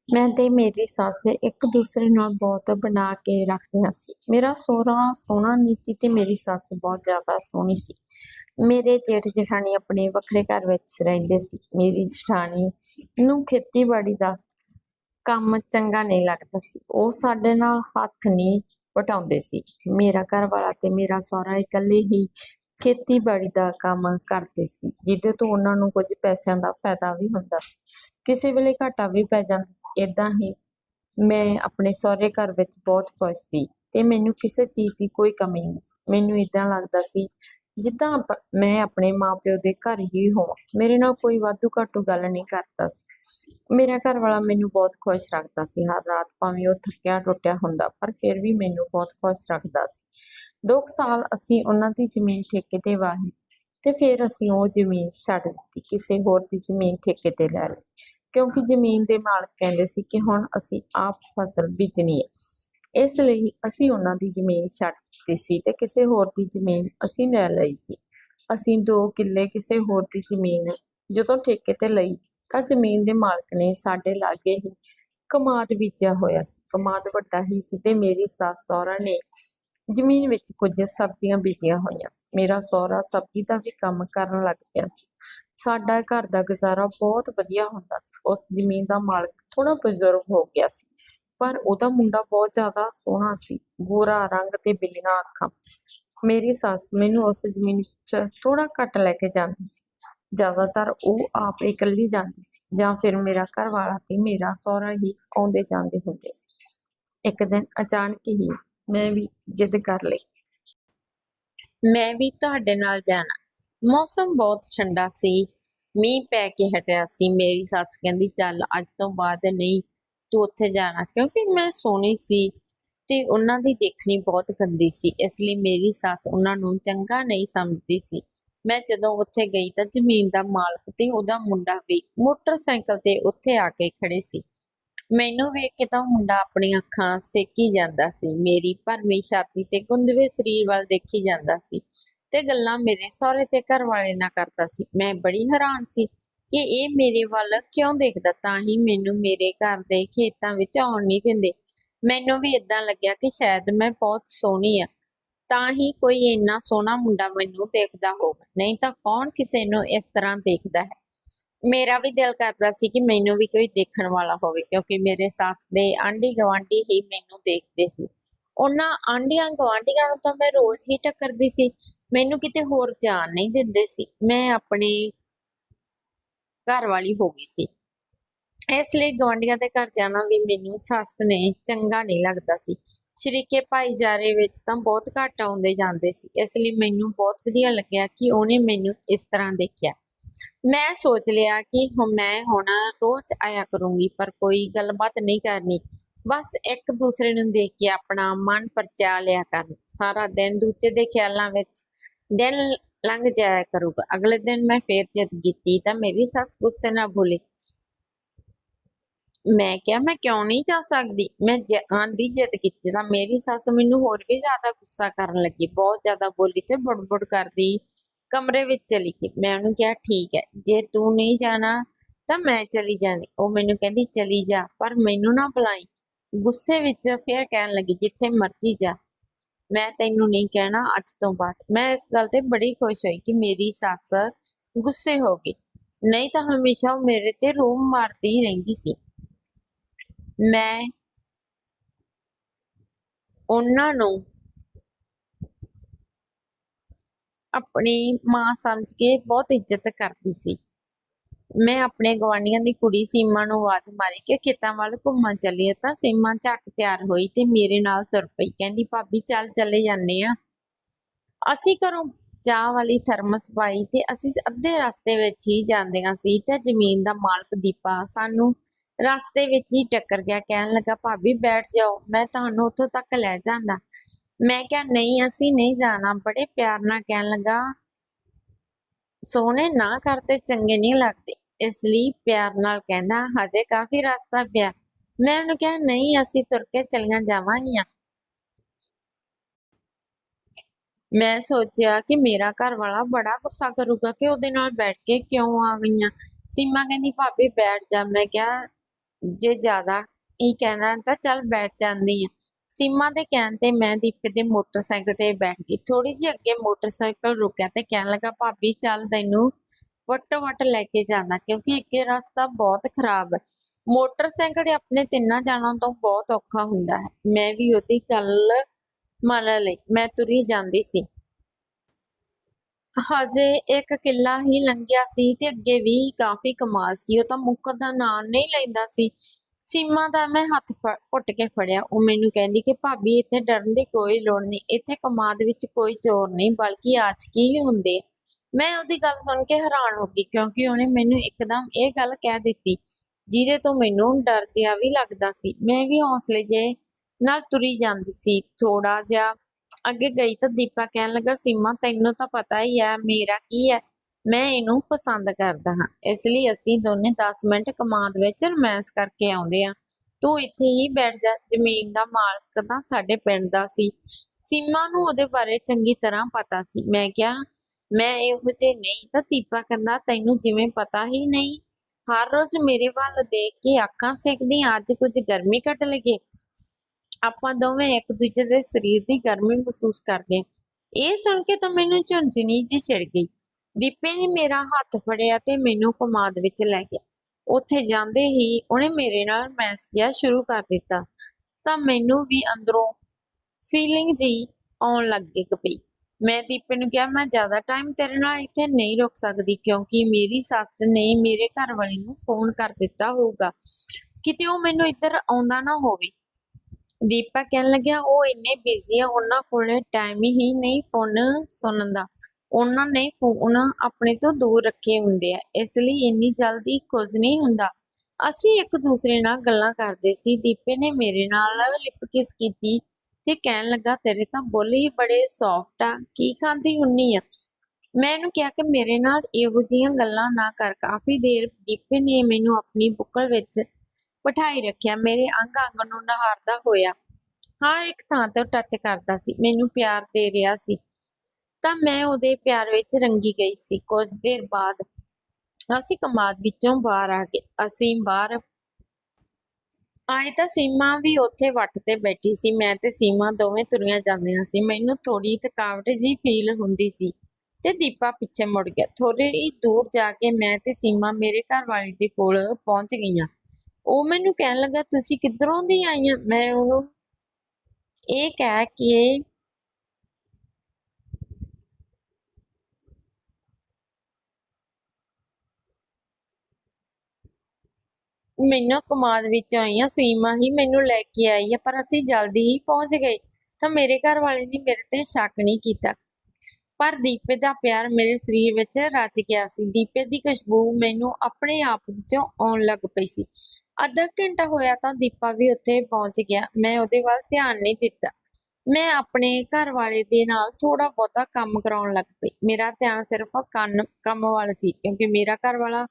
ਮੈਂ ਤੇ ਮੇਰੀ ਸੱਸ ਇੱਕ ਦੂਸਰੇ ਨਾਲ ਬਹੁਤ ਬਣਾ ਕੇ ਰੱਖਦੀਆਂ ਸੀ। ਮੇਰਾ ਸੋਹਰਾ ਸੋਹਣਾ ਨਹੀਂ ਸੀ ਤੇ ਮੇਰੀ ਸੱਸ ਬਹੁਤ ਜ਼ਿਆਦਾ ਸੋਹਣੀ ਸੀ। ਮੇਰੇ ਜੇਠ ਜਠਾਣੀ ਆਪਣੇ ਵੱਖਰੇ ਘਰ ਵਿੱਚ ਰਹਿੰਦੇ ਸੀ। ਮੇਰੀ ਜਠਾਣੀ ਨੂੰ ਖੇਤੀਬਾੜੀ ਦਾ ਕੰਮ ਚੰਗਾ ਨਹੀਂ ਲੱਗਦਾ ਸੀ। ਉਹ ਸਾਡੇ ਨਾਲ ਹੱਥ ਨਹੀਂ ਵਟਾਉਂਦੇ ਸੀ। ਮੇਰਾ ਘਰ ਵਾਲਾ ਤੇ ਮੇਰਾ ਸਹੁਰਾ ਇਕੱਲੇ ਹੀ ਖੇਤੀਬਾੜੀ ਦਾ ਕੰਮ ਕਰਦੇ ਸੀ, ਜਿਹਦੇ ਤੋਂ ਉਹਨਾਂ ਨੂੰ ਕੁਝ ਪੈਸਿਆਂ ਦਾ ਫਾਇਦਾ ਵੀ ਹੁੰਦਾ ਸੀ। ਕਿਸੇ ਵੇਲੇ ਘਾਟਾ ਵੀ ਪੈ ਜਾਂਦਾ ਸੀ। ਇਦਾਂ ਹੀ ਮੈਂ ਆਪਣੇ ਸਹੁਰੇ ਘਰ ਵਿੱਚ ਬਹੁਤ ਖੁਸ਼ ਸੀ ਤੇ ਮੈਨੂੰ ਕਿਸੇ ਚੀਜ਼ ਦੀ ਕੋਈ ਕਮੀ ਨਹੀਂ ਸੀ। ਮੈਨੂੰ ਇਦਾਂ ਲੱਗਦਾ ਸੀ ਜਿੱਦਾਂ ਆਪ- ਮੈਂ ਆਪਣੇ ਮਾਪਿਓ ਦੇ ਘਰ ਹੀ ਹੋਵਾਂ, ਮੇਰੇ ਨਾਲ ਕੋਈ ਵਾਧੂ ਘਾਟੂ ਗੱਲ ਨਹੀਂ ਕਰਦਾ ਸੀ। ਮੇਰਾ ਘਰ ਵਾਲਾ ਮੈਨੂੰ ਬਹੁਤ ਖੁਸ਼ ਰੱਖਦਾ ਸੀ, ਹਰ ਰਾਤ ਭਾਵੇਂ ਉਹ ਥੱਕਿਆ ਟੁੱਟਿਆ ਹੁੰਦਾ, ਪਰ ਫਿਰ ਵੀ ਮੈਨੂੰ ਬਹੁਤ ਖੁਸ਼ ਰੱਖਦਾ ਸੀ। ਦੋ ਕੁ ਸਾਲ ਅਸੀਂ ਉਹਨਾਂ ਦੀ ਜ਼ਮੀਨ ਠੇਕੇ ਤੇ ਵਾਹੀ ਤੇ ਫਿਰ ਅਸੀਂ ਉਹ ਜ਼ਮੀਨ ਛੱਡ ਦਿੱਤੀ, ਕਿਸੇ ਹੋਰ ਦੀ ਜ਼ਮੀਨ ਠੇਕੇ ਤੇ ਲੈ ਲਈ। ਕਿਉਂਕਿ ਜ਼ਮੀਨ ਦੇ ਮਾਲਕ ਕਹਿੰਦੇ ਸੀ ਕਿ ਹੁਣ ਅਸੀਂ ਆਪ ਫਸਲ ਬੀਜਣੀ ਹੈ। ਇਸ ਲਈ ਅਸੀਂ ਉਹਨਾਂ ਦੀ ਜ਼ਮੀਨ ਛੱਡ ਦਿੱਤੀ ਸੀ ਤੇ ਕਿਸੇ ਹੋਰ ਦੀ ਜ਼ਮੀਨ ਅਸੀਂ ਲੈ ਲਈ ਸੀ। ਅਸੀਂ ਦੋ ਕਿੱਲੇ ਕਿਸੇ ਹੋਰ ਦੀ ਜ਼ਮੀਨ ਜਦੋਂ ਠੇਕੇ ਤੇ ਲਈ ਤਾਂ ਜ਼ਮੀਨ ਦੇ ਮਾਲਕ ਨੇ ਸਾਡੇ ਲਾਗੇ ਹੀ ਕਮਾਦ ਬੀਜਿਆ ਹੋਇਆ ਸੀ। ਕਮਾਦ ਵੱਡਾ ਹੀ ਸੀ ਤੇ ਮੇਰੀ ਸੱਸ ਸਹੁਰਾ ਨੇ ਜ਼ਮੀਨ ਵਿੱਚ ਕੁਝ ਸਬਜ਼ੀਆਂ ਬੀਜੀਆਂ ਹੋਈਆਂ ਸੀ। ਮੇਰਾ ਸਹੁਰਾ ਸਬਜ਼ੀ ਦਾ ਵੀ ਕੰਮ ਕਰਨ ਲੱਗ ਪਿਆ ਸੀ। ਸਾਡਾ ਘਰ ਦਾ ਗੁਜ਼ਾਰਾ ਬਹੁਤ ਵਧੀਆ ਹੁੰਦਾ ਸੀ। ਉਸ ਜ਼ਮੀਨ ਦਾ ਮਾਲਕ ਥੋੜਾ ਬਜ਼ੁਰਗ ਹੋ ਗਿਆ ਸੀ। ਪਰ ਉਹਦਾ ਮੁੰਡਾ ਬਹੁਤ ਜ਼ਿਆਦਾ ਸੋਹਣਾ ਸੀ, ਗੋਰਾ ਰੰਗ ਤੇ ਬਿੱਲੀਆਂ ਅੱਖਾਂ। ਮੇਰੀ ਸੱਸ ਮੈਨੂੰ ਉਸ ਜ਼ਮੀਨ ਵਿੱਚ ਥੋੜਾ ਘੱਟ ਲੈ ਕੇ ਜਾਂਦੀ ਸੀ। ਜ਼ਿਆਦਾਤਰ ਉਹ ਆਪ ਇਕੱਲੀ ਜਾਂਦੀ ਸੀ ਜਾਂ ਫਿਰ ਮੇਰਾ ਘਰ ਵਾਲਾ ਤੇ ਮੇਰਾ ਸਹੁਰਾ ਹੀ ਆਉਂਦੇ ਜਾਂਦੇ ਹੁੰਦੇ ਸੀ। ਇੱਕ ਦਿਨ ਅਚਾਨਕ ਹੀ ਮੈਂ ਵੀ ਜਿੱਦ ਕਰ ਲਈ। ਮੈਂ ਵੀ ਤੁਹਾਡੇ ਨਾਲ ਜਾਣਾ। ਮੌਸਮ ਬਹੁਤ ਠੰਡਾ ਸੀ, ਮੀਂਹ ਪੈ ਕੇ ਹਟਿਆ ਸੀ। ਮੇਰੀ ਸੱਸ ਕਹਿੰਦੀ, ਚੱਲ ਅੱਜ ਤੋਂ ਬਾਅਦ ਨਹੀਂ ਤੂੰ ਉੱਥੇ ਜਾਣਾ? ਕਿਉਂਕਿ ਮੈਂ ਸੋਹਣੀ ਸੀ ਤੇ ਉਹਨਾਂ ਦੀ ਦੇਖਣੀ ਬਹੁਤ ਗੰਦੀ ਸੀ। ਇਸ ਲਈ ਮੇਰੀ ਸੱਸ ਉਹਨਾਂ ਨੂੰ ਚੰਗਾ ਨਹੀਂ ਸਮਝਦੀ ਸੀ। ਮੈਂ ਜਦੋਂ ਉੱਥੇ ਗਈ ਤਾਂ ਜ਼ਮੀਨ ਦਾ ਮਾਲਕ ਤੇ ਉਹਦਾ ਮੁੰਡਾ ਵੀ ਮੋਟਰਸਾਈਕਲ ਤੇ ਉੱਥੇ ਆ ਕੇ ਖੜੇ ਸੀ। ਮੈਨੂੰ ਵੇਖ ਕੇ ਤਾਂ ਮੁੰਡਾ ਆਪਣੀਆਂ ਅੱਖਾਂ ਸੇਕੀ ਜਾਂਦਾ ਸੀ। ਮੇਰੀ ਭਰਮੀ ਛਾਤੀ ਤੇ ਗੁੰਦਵੇ ਸਰੀਰ ਵੱਲ ਦੇਖੀ ਜਾਂਦਾ ਸੀ ਤੇ ਗੱਲਾਂ ਮੇਰੇ ਸਹੁਰੇ ਤੇ ਘਰ ਵਾਲੇ ਨਾਲ ਕਰਦਾ ਸੀ। ਮੈਂ ਬੜੀ ਹੈਰਾਨ ਸੀ ਕਿ ਇਹ ਮੇਰੇ ਵੱਲ ਕਿਉਂ ਦੇਖਦਾ? ਤਾਂ ਹੀ ਮੈਨੂੰ ਮੇਰੇ ਘਰ ਦੇ ਖੇਤਾਂ ਵਿੱਚ ਆਉਣ ਨਹੀਂ ਦਿੰਦੇ। ਮੈਨੂੰ ਵੀ ਇਦਾਂ ਲੱਗਿਆ ਕਿ ਸ਼ਾਇਦ ਮੈਂ ਬਹੁਤ ਸੋਹਣੀ ਆ। ਤਾਂ ਹੀ ਕੋਈ ਇੰਨਾ ਸੋਹਣਾ ਮੁੰਡਾ ਮੈਨੂੰ ਦੇਖਦਾ ਹੋਊਗਾ ਨਹੀਂ ਤਾਂ ਕੌਣ ਕਿਸੇ ਨੂੰ ਇਸ ਤਰ੍ਹਾਂ ਦੇਖਦਾ ਹੈ? ਮੇਰਾ ਵੀ ਦਿਲ ਕਰਦਾ ਸੀ ਕਿ ਮੈਨੂੰ ਵੀ ਕੋਈ ਦੇਖਣ ਵਾਲਾ ਹੋਵੇ, ਕਿਉਂਕਿ ਮੇਰੇ ਸੱਸ ਦੇ ਆਂਢੀ ਗਵਾਂਢੀ ਹੀ ਮੈਨੂੰ ਦੇਖਦੇ ਸੀ। ਉਹਨਾਂ ਆਂਢੀਆਂ ਗਵਾਂਢੀਆਂ ਨੂੰ ਤਾਂ ਮੈਂ ਰੋਜ਼ ਹੀ ਟੱਕਰਦੀ ਸੀ। ਮੈਨੂੰ ਕਿਤੇ ਹੋਰ ਜਾਣ ਨਹੀਂ ਦਿੰਦੇ ਸੀ। ਮੈਂ ਆਪਣੇ ਘਰ ਵਾਲੀ ਹੋ ਗਈ ਸੀ। ਇਸ ਲਈ ਗਵਾਂਢੀਆਂ ਦੇ ਘਰ ਜਾਣਾ ਵੀ ਮੈਨੂੰ ਸੱਸ ਨੇ ਚੰਗਾ ਨਹੀਂ ਲੱਗਦਾ ਸੀ। ਸ਼ਰੀਕੇ ਭਾਈਚਾਰੇ ਵਿੱਚ ਤਾਂ ਬਹੁਤ ਘੱਟ ਆਉਂਦੇ ਜਾਂਦੇ ਸੀ। ਇਸ ਲਈ ਮੈਨੂੰ ਬਹੁਤ ਵਧੀਆ ਲੱਗਿਆ ਕਿ ਉਹਨੇ ਮੈਨੂੰ ਇਸ ਤਰ੍ਹਾਂ ਦੇਖਿਆ। ਮੈਂ ਸੋਚ ਲਿਆ ਕਿ ਮੈਂ ਹੁਣ ਰੋਜ਼ ਆਇਆ ਕਰੂੰਗੀ, ਪਰ ਕੋਈ ਗੱਲਬਾਤ ਨਹੀਂ ਕਰਨੀ। ਬਸ ਇੱਕ ਦੂਸਰੇ ਨੂੰ ਦੇਖ ਕੇ ਆਪਣਾ ਮਨ ਪਰਚਾ ਲਿਆ ਕਰਨ। ਸਾਰਾ ਦਿਨ ਦੂਜੇ ਦੇ ਖਿਆਲਾਂ ਵਿੱਚ, ਦਿਨ ਲੰਘ ਜਾਇਆ ਕਰੂਗਾ। ਅਗਲੇ ਦਿਨ ਮੈਂ ਫੇਰ ਜਿੱਦ ਕੀਤੀ ਤਾਂ ਮੇਰੀ ਸੱਸ ਗੁੱਸੇ ਨਾਲ ਬੋਲੀ, ਮੈਂ ਕਿਹਾ, ਮੈਂ ਕਿਉਂ ਨਹੀਂ ਜਾ ਸਕਦੀ? ਮੈਂ ਜਾਣ ਦੀ ਜਿੱਦ ਕੀਤੀ ਤਾਂ ਮੇਰੀ ਸੱਸ ਮੈਨੂੰ ਹੋਰ ਵੀ ਜ਼ਿਆਦਾ ਗੁੱਸਾ ਕਰਨ ਲੱਗੀ, ਬਹੁਤ ਜ਼ਿਆਦਾ ਬੋਲੀ ਤੇ ਬੜਬੜ ਕਰਦੀ ਕਮਰੇ ਵਿੱਚ ਚਲੀ ਗਈ। ਮੈਂ ਉਹਨੂੰ ਕਿਹਾ, ਠੀਕ ਹੈ, ਜੇ ਤੂੰ ਨਹੀਂ ਜਾਣਾ ਤਾਂ ਮੈਂ ਚਲੀ ਜਾਂਦੀ। ਉਹ ਮੈਨੂੰ ਕਹਿੰਦੀ, ਚਲੀ ਜਾ, ਪਰ ਮੈਨੂੰ ਨਾ ਬੁਲਾਈ। ਗੁੱਸੇ ਵਿੱਚ ਫਿਰ ਕਹਿਣ ਲੱਗੀ, ਜਿੱਥੇ ਮਰਜ਼ੀ ਜਾ। ਮੈਂ ਤੈਨੂੰ ਨਹੀਂ ਕਹਿਣਾ ਅੱਜ ਤੋਂ ਬਾਅਦ। ਮੈਂ ਇਸ ਗੱਲ ਤੇ ਬੜੀ ਖੁਸ਼ ਹੋਈ ਕਿ ਮੇਰੀ ਸੱਸ ਗੁੱਸੇ ਹੋ ਗਈ। ਨਹੀਂ ਤਾਂ ਹਮੇਸ਼ਾ ਉਹ ਮੇਰੇ ਤੇ ਰੋਮ ਮਾਰਦੀ ਰਹਿੰਦੀ ਸੀ। ਮੈਂ ਉਹਨਾਂ ਨੂੰ ਆਪਣੀ ਮਾਂ ਸਮਝ ਕੇ ਬਹੁਤ ਇੱਜ਼ਤ ਕਰਦੀ ਸੀ। ਮੈਂ ਆਪਣੇ ਗਵਾਂਢੀਆਂ ਦੀ ਕੁੜੀ ਸੀਮਾ ਨੂੰ ਆਵਾਜ਼ ਮਾਰੀ ਕਿ ਖੇਤਾਂ ਵੱਲ ਘੁੰਮਣ ਚੱਲੀਏ ਤਾਂ ਸੀਮਾ ਝੱਟ ਤਿਆਰ ਹੋਈ ਤੇ ਮੇਰੇ ਨਾਲ ਤੁਰ ਪਈ, ਕਹਿੰਦੀ, ਭਾਬੀ, ਚੱਲ ਚੱਲੇ ਜਾਂਦੇ ਆ। ਅਸੀਂ ਘਰੋਂ ਚਾਹ ਵਾਲੀ ਥਰਮਸ ਪਾਈ ਤੇ ਅਸੀਂ ਅੱਧੇ ਰਸਤੇ ਵਿੱਚ ਹੀ ਜਾਂਦੀਆਂ ਸੀ ਤੇ ਜ਼ਮੀਨ ਦਾ ਮਾਲਕ ਦੀਪਾ ਸਾਨੂੰ ਰਸਤੇ ਵਿੱਚ ਹੀ ਟੱਕਰ ਗਿਆ, ਕਹਿਣ ਲੱਗਾ, ਭਾਬੀ, ਬੈਠ ਜਾਓ, ਮੈਂ ਤੁਹਾਨੂੰ ਉੱਥੋਂ ਤੱਕ ਲੈ ਜਾਂਦਾ। ਮੈਂ ਕਿਹਾ, ਨਹੀਂ, ਅਸੀਂ ਨਹੀਂ ਜਾਣਾ, ਬੜੇ ਪਿਆਰ ਨਾਲ ਕਹਿਣ ਲੱਗਾ, ਸੋਹਣੇ ਨਾ ਕਰਤੇ ਚੰਗੇ ਨਹੀਂ ਲੱਗਦੇ। ਇਸ ਲਈ ਪਿਆਰ ਨਾਲ ਕਹਿੰਦਾ, ਹਜੇ ਕਾਫੀ ਰਸਤਾ ਪਿਆ। ਮੈਂ ਉਹਨੂੰ ਕਿਹਾ, ਨਹੀਂ, ਅਸੀਂ ਤੁਰ ਕੇ ਚਲੀਆਂ ਜਾਵਾਂਗੀਆਂ। ਮੈਂ ਸੋਚਿਆ ਕਿ ਮੇਰਾ ਘਰ ਵਾਲਾ ਬੜਾ ਗੁੱਸਾ ਕਰੂਗਾ ਕਿ ਉਹਦੇ ਨਾਲ ਬੈਠ ਕੇ ਕਿਉਂ ਆ ਗਈਆਂ। ਸੀਮਾ ਕਹਿੰਦੀ, ਭਾਬੀ, ਬੈਠ ਜਾ। ਮੈਂ ਕਿਹਾ, ਜੇ ਜ਼ਿਆਦਾ ਹੀ ਕਹਿਣਾ ਤਾਂ ਚੱਲ ਬੈਠ ਜਾਂਦੀ ਆ ਸੀਮਾ ਦੇ ਕਹਿਣ ਤੇ ਮੈਂ ਦੀਪਕ ਦੇ ਮੋਟਰਸਾਈਕਲ ਤੇ ਬੈਠ ਗਈ। ਥੋੜੀ ਜਿਹੀ ਅੱਗੇ ਮੋਟਰਸਾਈਕਲ ਰੁਕਿਆ ਤੇ ਕਹਿਣ ਲੱਗਾ, ਭਾਬੀ, ਚੱਲ ਤੈਨੂੰ ਵੱਟੋ ਵੱਟ ਲੈ ਕੇ ਜਾਣਾ, ਕਿਉਂਕਿ ਅੱਗੇ ਰਸਤਾ ਬਹੁਤ ਖਰਾਬ ਹੈ। ਮੋਟਰਸਾਈਕਲ ਤੇ ਆਪਣੇ ਤਿੰਨਾਂ ਜਾਣਾਂ ਤੋਂ ਬਹੁਤ ਔਖਾ ਹੁੰਦਾ ਹੈ। ਮੈਂ ਵੀ ਉਹਦੀ ਗੱਲ ਮੰਨ ਲਈ, ਮੈਂ ਤੁਰੀ ਜਾਂਦੀ ਸੀ। ਹਜੇ ਇੱਕ ਕਿੱਲਾ ਹੀ ਲੰਘਿਆ ਸੀ ਤੇ ਅੱਗੇ ਵੀ ਕਾਫੀ ਕਮਾਲ ਸੀ। ਉਹ ਤਾਂ ਮੁੱਕਰ ਦਾ ਨਾਂ ਨਹੀਂ ਲੈਂਦਾ ਸੀ। ਸੀਮਾ ਦਾ ਮੈਂ ਹੱਥ ਫ- ਘੁੱਟ ਕੇ ਫੜਿਆ। ਉਹ ਮੈਨੂੰ ਕਹਿੰਦੀ ਕਿ, ਭਾਬੀ, ਇੱਥੇ ਡਰਨ ਦੀ ਕੋਈ ਲੋੜ ਨਹੀਂ। ਇੱਥੇ ਕਮਾਦ ਵਿੱਚ ਕੋਈ ਚੋਰ ਨਹੀਂ, ਬਲਕਿ ਆਚਕੀ ਹੀ ਹੁੰਦੇ ਮੈਂ ਉਹਦੀ ਗੱਲ ਸੁਣ ਕੇ ਹੈਰਾਨ ਹੋ ਗਈ ਕਿਉਂਕਿ ਉਹਨੇ ਮੈਨੂੰ ਇੱਕਦਮ ਇਹ ਗੱਲ ਕਹਿ ਦਿੱਤੀ, ਜਿਹਦੇ ਤੋਂ ਮੈਨੂੰ ਡਰ ਜਿਹਾ ਵੀ ਲੱਗਦਾ ਸੀ। ਮੈਂ ਵੀ ਹੌਸਲੇ ਜੇ ਨਾਲ ਤੁਰੀ ਜਾਂਦੀ ਸੀ। ਥੋੜਾ ਜਿਹਾ ਅੱਗੇ ਗਈ ਤਾਂ ਦੀਪਾ ਕਹਿਣ ਲੱਗਾ, ਸੀਮਾ, ਤੈਨੂੰ ਤਾਂ ਪਤਾ ਹੀ ਹੈ ਮੇਰਾ ਕੀ ਹੈ ਮੈਂ ਇਹਨੂੰ ਪਸੰਦ ਕਰਦਾ ਹਾਂ। ਇਸ ਲਈ ਅਸੀਂ ਦੋਨੇ 10 ਮਿੰਟ ਕਮਾਦ ਵਿੱਚ ਰਮੈਸ ਕਰਕੇ ਆਉਂਦੇ ਆ ਤੂੰ ਇੱਥੇ ਹੀ ਬੈਠ ਜਾ। ਜ਼ਮੀਨ ਦਾ ਮਾਲਕ ਤਾਂ ਸਾਡੇ ਪਿੰਡ ਦਾ ਸੀ। ਸੀਮਾ ਨੂੰ ਉਹਦੇ ਬਾਰੇ ਚੰਗੀ ਤਰ੍ਹਾਂ ਪਤਾ ਸੀ। ਮੈਂ ਕਿਹਾ ਮੈਂ ਇਹੋ ਜਿਹੇ ਨਹੀਂ ਤਾਂ ਦੀਪਾ ਕਹਿੰਦਾ, ਤੈਨੂੰ ਜਿਵੇਂ ਪਤਾ ਹੀ ਨਹੀਂ, ਹਰ ਰੋਜ਼ ਮੇਰੇ ਵੱਲ ਦੇਖ ਕੇ ਅੱਖਾਂ ਸੇਕਦੀ ਅੱਜ ਕੁਝ ਗਰਮੀ ਕੱਢ ਲੱਗੇ ਆਪਾਂ ਦੋਵੇਂ ਇੱਕ ਦੂਜੇ ਦੇ ਸਰੀਰ ਦੀ ਗਰਮੀ ਮਹਿਸੂਸ ਕਰਦੇ ਇਹ ਸੁਣ ਕੇ ਤਾਂ ਮੈਨੂੰ ਝੁੰਝਣੀ ਜਿਹੀ ਛਿੜ ਗਈ। ਦੀਪੇ ਨੇ ਮੇਰਾ ਹੱਥ ਫੜਿਆ ਤੇ ਮੈਨੂੰ ਕਮਾਦ ਵਿੱਚ ਲੈ ਗਿਆ। ਉੱਥੇ ਜਾਂਦੇ ਹੀ ਉਹਨੇ ਮੇਰੇ ਨਾਲ ਮੈਸੇਜ ਸ਼ੁਰੂ ਕਰ ਦਿੱਤਾ। ਤਾਂ ਮੈਨੂੰ ਵੀ ਅੰਦਰੋਂ ਫੀਲਿੰਗ ਜੀ ਆਉਣ ਲੱਗ ਗਈ ਪਈ। ਮੈਂ ਦੀਪੇ ਨੂੰ ਕਿਹਾ, ਮੈਂ ਜ਼ਿਆਦਾ ਟਾਈਮ ਤੇਰੇ ਨਾਲ ਇੱਥੇ ਨਹੀਂ ਰੁਕ ਸਕਦੀ ਕਿਉਂਕਿ ਮੇਰੀ ਸੱਸ ਨੇ ਮੇਰੇ ਘਰ ਵਾਲੇ ਨੂੰ ਫੋਨ ਕਰ ਦਿੱਤਾ ਹੋਊਗਾ। ਕਿਤੇ ਉਹ ਮੈਨੂੰ ਇੱਧਰ ਆਉਂਦਾ ਨਾ ਹੋਵੇ। ਦੀਪਾ ਕਹਿਣ ਲੱਗਿਆ, ਉਹ ਇੰਨੇ ਬਿਜ਼ੀ ਆ, ਉਹਨਾਂ ਕੋਲੇ ਟਾਈਮ ਹੀ ਨਹੀਂ ਫੋਨ ਸੁਣਨ ਦਾ। ਉਹਨਾਂ ਨੇ ਫੋਨ ਆਪਣੇ ਤੋਂ ਦੂਰ ਰੱਖੇ ਹੁੰਦੇ ਆ, ਇਸ ਲਈ ਇੰਨੀ ਜਲਦੀ ਕੁਝ ਨਹੀਂ ਹੁੰਦਾ। ਅਸੀਂ ਇੱਕ ਦੂਸਰੇ ਨਾਲ ਗੱਲਾਂ ਕਰਦੇ ਸੀ। ਦੀਪੇ ਨੇ ਮੇਰੇ ਨਾਲ ਲਿਪ ਕਿਸ ਕੀਤੀ। ਤੇ ਕਹਿਣ ਲੱਗਾ, ਤੇਰੇ ਤਾਂ ਬੋਲੇ ਹੀ ਬੜੇ ਸੌਫਟ ਆ, ਕੀ ਖਾਂਦੀ ਹੁੰਨੀ ਆ? ਮੈਂ ਇਹਨੂੰ ਕਿਹਾ ਕਿ ਮੇਰੇ ਨਾਲ ਇਹੋ ਜਿਹੀਆਂ ਗੱਲਾਂ ਨਾ ਕਰ। ਕਾਫੀ ਦੇਰ ਦੀਪੇ ਨੇ ਮੈਨੂੰ ਆਪਣੀ ਬੁੱਕਲ ਵਿੱਚ ਬਿਠਾਈ ਰੱਖਿਆ। ਮੇਰੇ ਅੰਗ ਅੰਗ ਨੂੰ ਨਹਾਰਦਾ ਹੋਇਆ, ਹਰ ਇੱਕ ਥਾਂ ਤੇ ਟੱਚ ਕਰਦਾ ਸੀ। ਮੈਨੂੰ ਪਿਆਰ ਦੇ ਰਿਹਾ ਸੀ। ਤਾਂ ਮੈਂ ਉਹਦੇ ਪਿਆਰ ਵਿੱਚ ਰੰਗੀ ਗਈ ਸੀ। ਕੁਝ ਦੇਰ ਬਾਅਦ ਅਸੀਂ ਕਮਾਦ ਵਿੱਚੋਂ ਬਾਹਰ ਆ ਗਏ। ਅਸੀਂ ਬਾਹਰ ਆਏ ਤਾਂ ਸੀਮਾ ਵੀ ਉੱਥੇ ਵੱਟ ਤੇ ਬੈਠੀ ਸੀ। ਮੈਂ ਤੇ ਸੀਮਾ ਦੋਵੇਂ ਤੁਰੀਆਂ ਜਾਂਦੀਆਂ ਸੀ। ਮੈਨੂੰ ਥੋੜੀ ਥਕਾਵਟ ਜੀ ਫੀਲ ਹੁੰਦੀ ਸੀ ਤੇ ਦੀਪਾ ਪਿੱਛੇ ਮੁੜ ਗਿਆ। ਥੋੜੀ ਹੀ ਦੂਰ ਜਾ ਕੇ ਮੈਂ ਤੇ ਸੀਮਾ ਮੇਰੇ ਘਰ ਵਾਲੀ ਦੇ ਕੋਲ ਪਹੁੰਚ ਗਈਆਂ। ਉਹ ਮੈਨੂੰ ਕਹਿਣ ਲੱਗਾ, ਤੁਸੀਂ ਕਿੱਧਰੋਂ ਦੀ ਆਈਆਂ? ਮੈਂ ਉਹਨੂੰ ਇਹ ਕਹਿ ਕੇ ਮੈਨੂੰ ਕਮਾਦ ਵਿੱਚ ਆਈਆਂ ਸੀਮਾ ਹੀ ਮੈਨੂੰ ਲੈ ਕੇ ਆਈ ਹੈ ਪਰ ਅਸੀਂ ਜਲਦੀ ਹੀ ਪਹੁੰਚ ਗਏ ਤਾਂ ਮੇਰੇ ਘਰ ਵਾਲੇ ਨੇ ਮੇਰੇ ਤੇ ਸ਼ੱਕ ਨਹੀਂ ਕੀਤਾ। ਪਰ ਦੀਪੇ ਦਾ ਪਿਆਰ ਮੇਰੇ ਸਰੀਰ ਵਿੱਚ ਰਚ ਗਿਆ ਸੀ। ਦੀਪੇ ਦੀ ਖੁਸ਼ਬੂ ਮੈਨੂੰ ਆਪਣੇ ਆਪ ਵਿੱਚੋਂ ਆਉਣ ਲੱਗ ਪਈ ਸੀ। ਅੱਧਾ ਘੰਟਾ ਹੋਇਆ ਤਾਂ ਦੀਪਾ ਵੀ ਉੱਥੇ ਪਹੁੰਚ ਗਿਆ। ਮੈਂ ਉਹਦੇ ਵੱਲ ਧਿਆਨ ਨਹੀਂ ਦਿੱਤਾ। ਮੈਂ ਆਪਣੇ ਘਰ ਵਾਲੇ ਦੇ ਨਾਲ ਥੋੜਾ ਬਹੁਤਾ ਕੰਮ ਕਰਾਉਣ ਲੱਗ ਪਈ। ਮੇਰਾ ਧਿਆਨ ਸਿਰਫ ਕੰਨ, ਕੰਮ ਵੱਲ ਸੀ, ਕਿਉਂਕਿ ਮੇਰਾ ਘਰ ਵਾਲਾ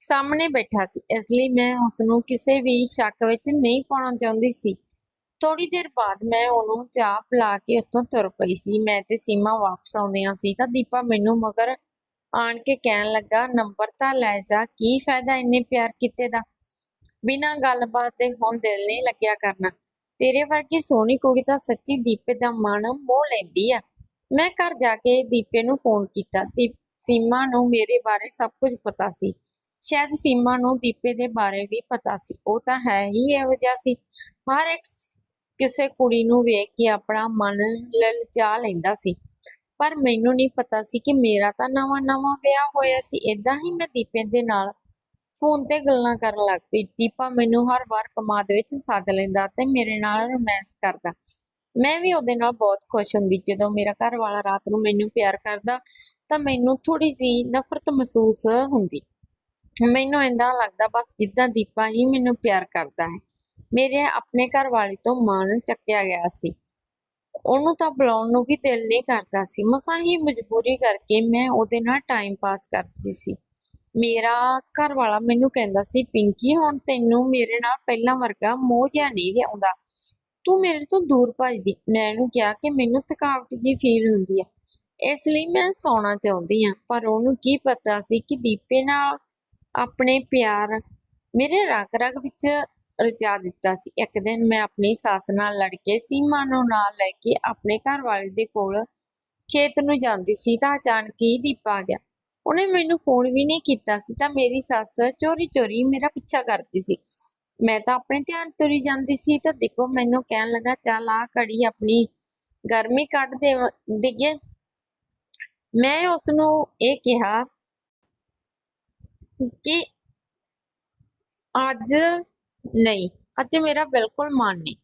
ਸਾਹਮਣੇ ਬੈਠਾ ਸੀ। ਇਸ ਲਈ ਮੈਂ ਉਸ ਨੂੰ ਕਿਸੇ ਵੀ ਸ਼ੱਕ ਵਿੱਚ ਨਹੀਂ ਪਾਉਣਾ ਚਾਹੁੰਦੀ ਸੀ। ਥੋੜੀ ਦੇਰ ਬਾਅਦ ਮੈਂ ਉਹਨੂੰ ਚਾਹ ਪਿਲਾ ਕੇ ਉੱਥੋਂ ਤੁਰ ਪਈ ਸੀ। ਮੈਂ ਤੇ ਸੀਮਾ ਵਾਪਸ ਆਉਂਦੀਆਂ ਸੀ ਤਾਂ ਦੀਪਾ ਮੈਨੂੰ ਮਗਰ ਆਣ ਕੇ ਕਹਿਣ ਲੱਗਾ, ਨੰਬਰ ਤਾਂ ਲੈ ਜਾ, ਕੀ ਫਾਇਦਾ ਇੰਨੇ ਪਿਆਰ ਕੀਤੇ ਦਾ? ਬਿਨਾਂ ਗੱਲਬਾਤ ਦੇ ਹੁਣ ਦਿਲ ਨਹੀਂ ਲੱਗਿਆ ਕਰਨਾ। ਤੇਰੇ ਵਰਗੀ ਸੋਹਣੀ ਕੁੜੀ ਤਾਂ ਸੱਚੀ ਦੀਪੇ ਦਾ ਮਨ ਮੋਹ ਲੈਂਦੀ ਆ। ਮੈਂ ਘਰ ਜਾ ਕੇ ਦੀਪੇ ਨੂੰ ਫੋਨ ਕੀਤਾ। ਦੀਪ, ਸੀਮਾ ਨੂੰ ਮੇਰੇ ਬਾਰੇ ਸਭ ਕੁਝ ਪਤਾ ਸੀ। ਸ਼ਾਇਦ ਸੀਮਾ ਨੂੰ ਦੀਪੇ ਦੇ ਬਾਰੇ ਵੀ ਪਤਾ ਸੀ। ਉਹ ਤਾਂ ਹੈ ਹੀ ਇਹੋ ਜਿਹਾ ਸੀ। ਹਰ ਇੱਕ ਕਿਸੇ ਕੁੜੀ ਨੂੰ ਵੇਖ ਕੇ ਆਪਣਾ ਮਨ ਲਲਚਾ ਲੈਂਦਾ ਸੀ। ਪਰ ਮੈਨੂੰ ਨਹੀਂ ਪਤਾ ਸੀ ਕਿ ਮੇਰਾ ਤਾਂ ਨਵਾਂ ਨਵਾਂ ਵਿਆਹ ਹੋਇਆ ਸੀ। ਇਦਾਂ ਹੀ ਮੈਂ ਦੀਪੇ ਦੇ ਨਾਲ ਫੋਨ ਤੇ ਗੱਲਾਂ ਕਰਨ ਲੱਗ ਪਈ। ਦੀਪਾ ਮੈਨੂੰ ਹਰ ਵਾਰ ਕਮਾਦ ਵਿੱਚ ਸੱਦ ਲੈਂਦਾ ਤੇ ਮੇਰੇ ਨਾਲ ਰੋਮਾਂਸ ਕਰਦਾ। ਮੈਂ ਵੀ ਉਹਦੇ ਨਾਲ ਬਹੁਤ ਖੁਸ਼ ਹੁੰਦੀ। ਜਦੋਂ ਮੇਰਾ ਘਰ ਵਾਲਾ ਰਾਤ ਨੂੰ ਮੈਨੂੰ ਪਿਆਰ ਕਰਦਾ ਤਾਂ ਮੈਨੂੰ ਥੋੜੀ ਜਿਹੀ ਨਫ਼ਰਤ ਮਹਿਸੂਸ ਹੁੰਦੀ। ਮੈਨੂੰ ਇੰਦਾ ਲੱਗਦਾ ਬਸ ਜਿੱਦਾਂ ਦੀਪਾ ਹੀ ਮੈਨੂੰ ਪਿਆਰ ਕਰਦਾ ਹੈ। ਮੇਰੇ ਆਪਣੇ ਘਰ ਵਾਲੇ ਤੋਂ ਮਨ ਚੱਕਿਆ ਗਿਆ ਸੀ। ਉਹਨੂੰ ਤਾਂ ਬੁਲਾਉਣ ਨੂੰ ਵੀ ਦਿਲ ਨਹੀਂ ਕਰਦਾ ਸੀ। ਮਸਾਂ ਹੀ ਮਜਬੂਰੀ ਕਰਕੇ ਮੈਂ ਉਹਦੇ ਨਾਲ ਟਾਈਮ ਪਾਸ ਕਰਦੀ ਸੀ। ਮੇਰਾ ਘਰ ਵਾਲਾ ਮੈਨੂੰ ਕਹਿੰਦਾ ਸੀ, ਪਿੰਕੀ, ਹੁਣ ਤੈਨੂੰ ਮੇਰੇ ਨਾਲ ਪਹਿਲਾਂ ਵਰਗਾ ਮੋਹ ਜਿਹਾ ਨਹੀਂ ਆਉਂਦਾ ਤੂੰ ਮੇਰੇ ਤੋਂ ਦੂਰ ਭੱਜਦੀ। ਮੈਂ ਇਹਨੂੰ ਕਿਹਾ ਕਿ ਮੈਨੂੰ ਥਕਾਵਟ ਜੀ ਫੀਲ ਹੁੰਦੀ ਹੈ। ਇਸ ਲਈ ਮੈਂ ਸੌਣਾ ਚਾਹੁੰਦੀ ਹਾਂ। ਪਰ ਉਹਨੂੰ ਕੀ ਪਤਾ ਸੀ ਕਿ ਦੀਪੇ ਨਾਲ ਆਪਣੇ ਪਿਆਰ ਮੇਰੇ ਰਗ ਰਗ ਵਿੱਚ ਰਚਾ ਦਿੱਤਾ ਸੀ। ਇੱਕ ਦਿਨ ਮੈਂ ਆਪਣੀ ਸੱਸ ਨਾਲ ਲੜ ਕੇ ਸੀਮਾ ਨੂੰ ਨਾਲ ਲੈ ਕੇ ਆਪਣੇ ਘਰ ਵਾਲੇ ਦੇ ਕੋਲ ਖੇਤ ਨੂੰ ਜਾਂਦੀ ਸੀ ਤਾਂ ਅਚਾਨਕ ਹੀ ਦੀਪਾ ਆ ਗਿਆ। ਉਹਨੇ ਮੈਨੂੰ ਫੋਨ ਵੀ ਨਹੀਂ ਕੀਤਾ ਸੀ ਤਾਂ ਮੇਰੀ ਸੱਸ ਚੋਰੀ ਚੋਰੀ ਮੇਰਾ ਪਿੱਛਾ ਕਰਦੀ ਸੀ। ਮੈਂ ਤਾਂ ਆਪਣੇ ਧਿਆਨ ਤੁਰੀ ਜਾਂਦੀ ਸੀ ਤਾਂ ਦੀਪੋ ਮੈਨੂੰ ਕਹਿਣ ਲੱਗਾ, ਚੱਲ ਆ ਘੜੀ ਆਪਣੀ ਗਰਮੀ ਕੱਢ ਦੇ, ਦੇਈਏ। ਮੈਂ ਉਸ ਨੂੰ ਇਹ ਕਿਹਾ ਕਿ ਅੱਜ ਨਹੀਂ, ਅੱਜ ਮੇਰਾ ਬਿਲਕੁਲ ਮਨ ਨਹੀਂ।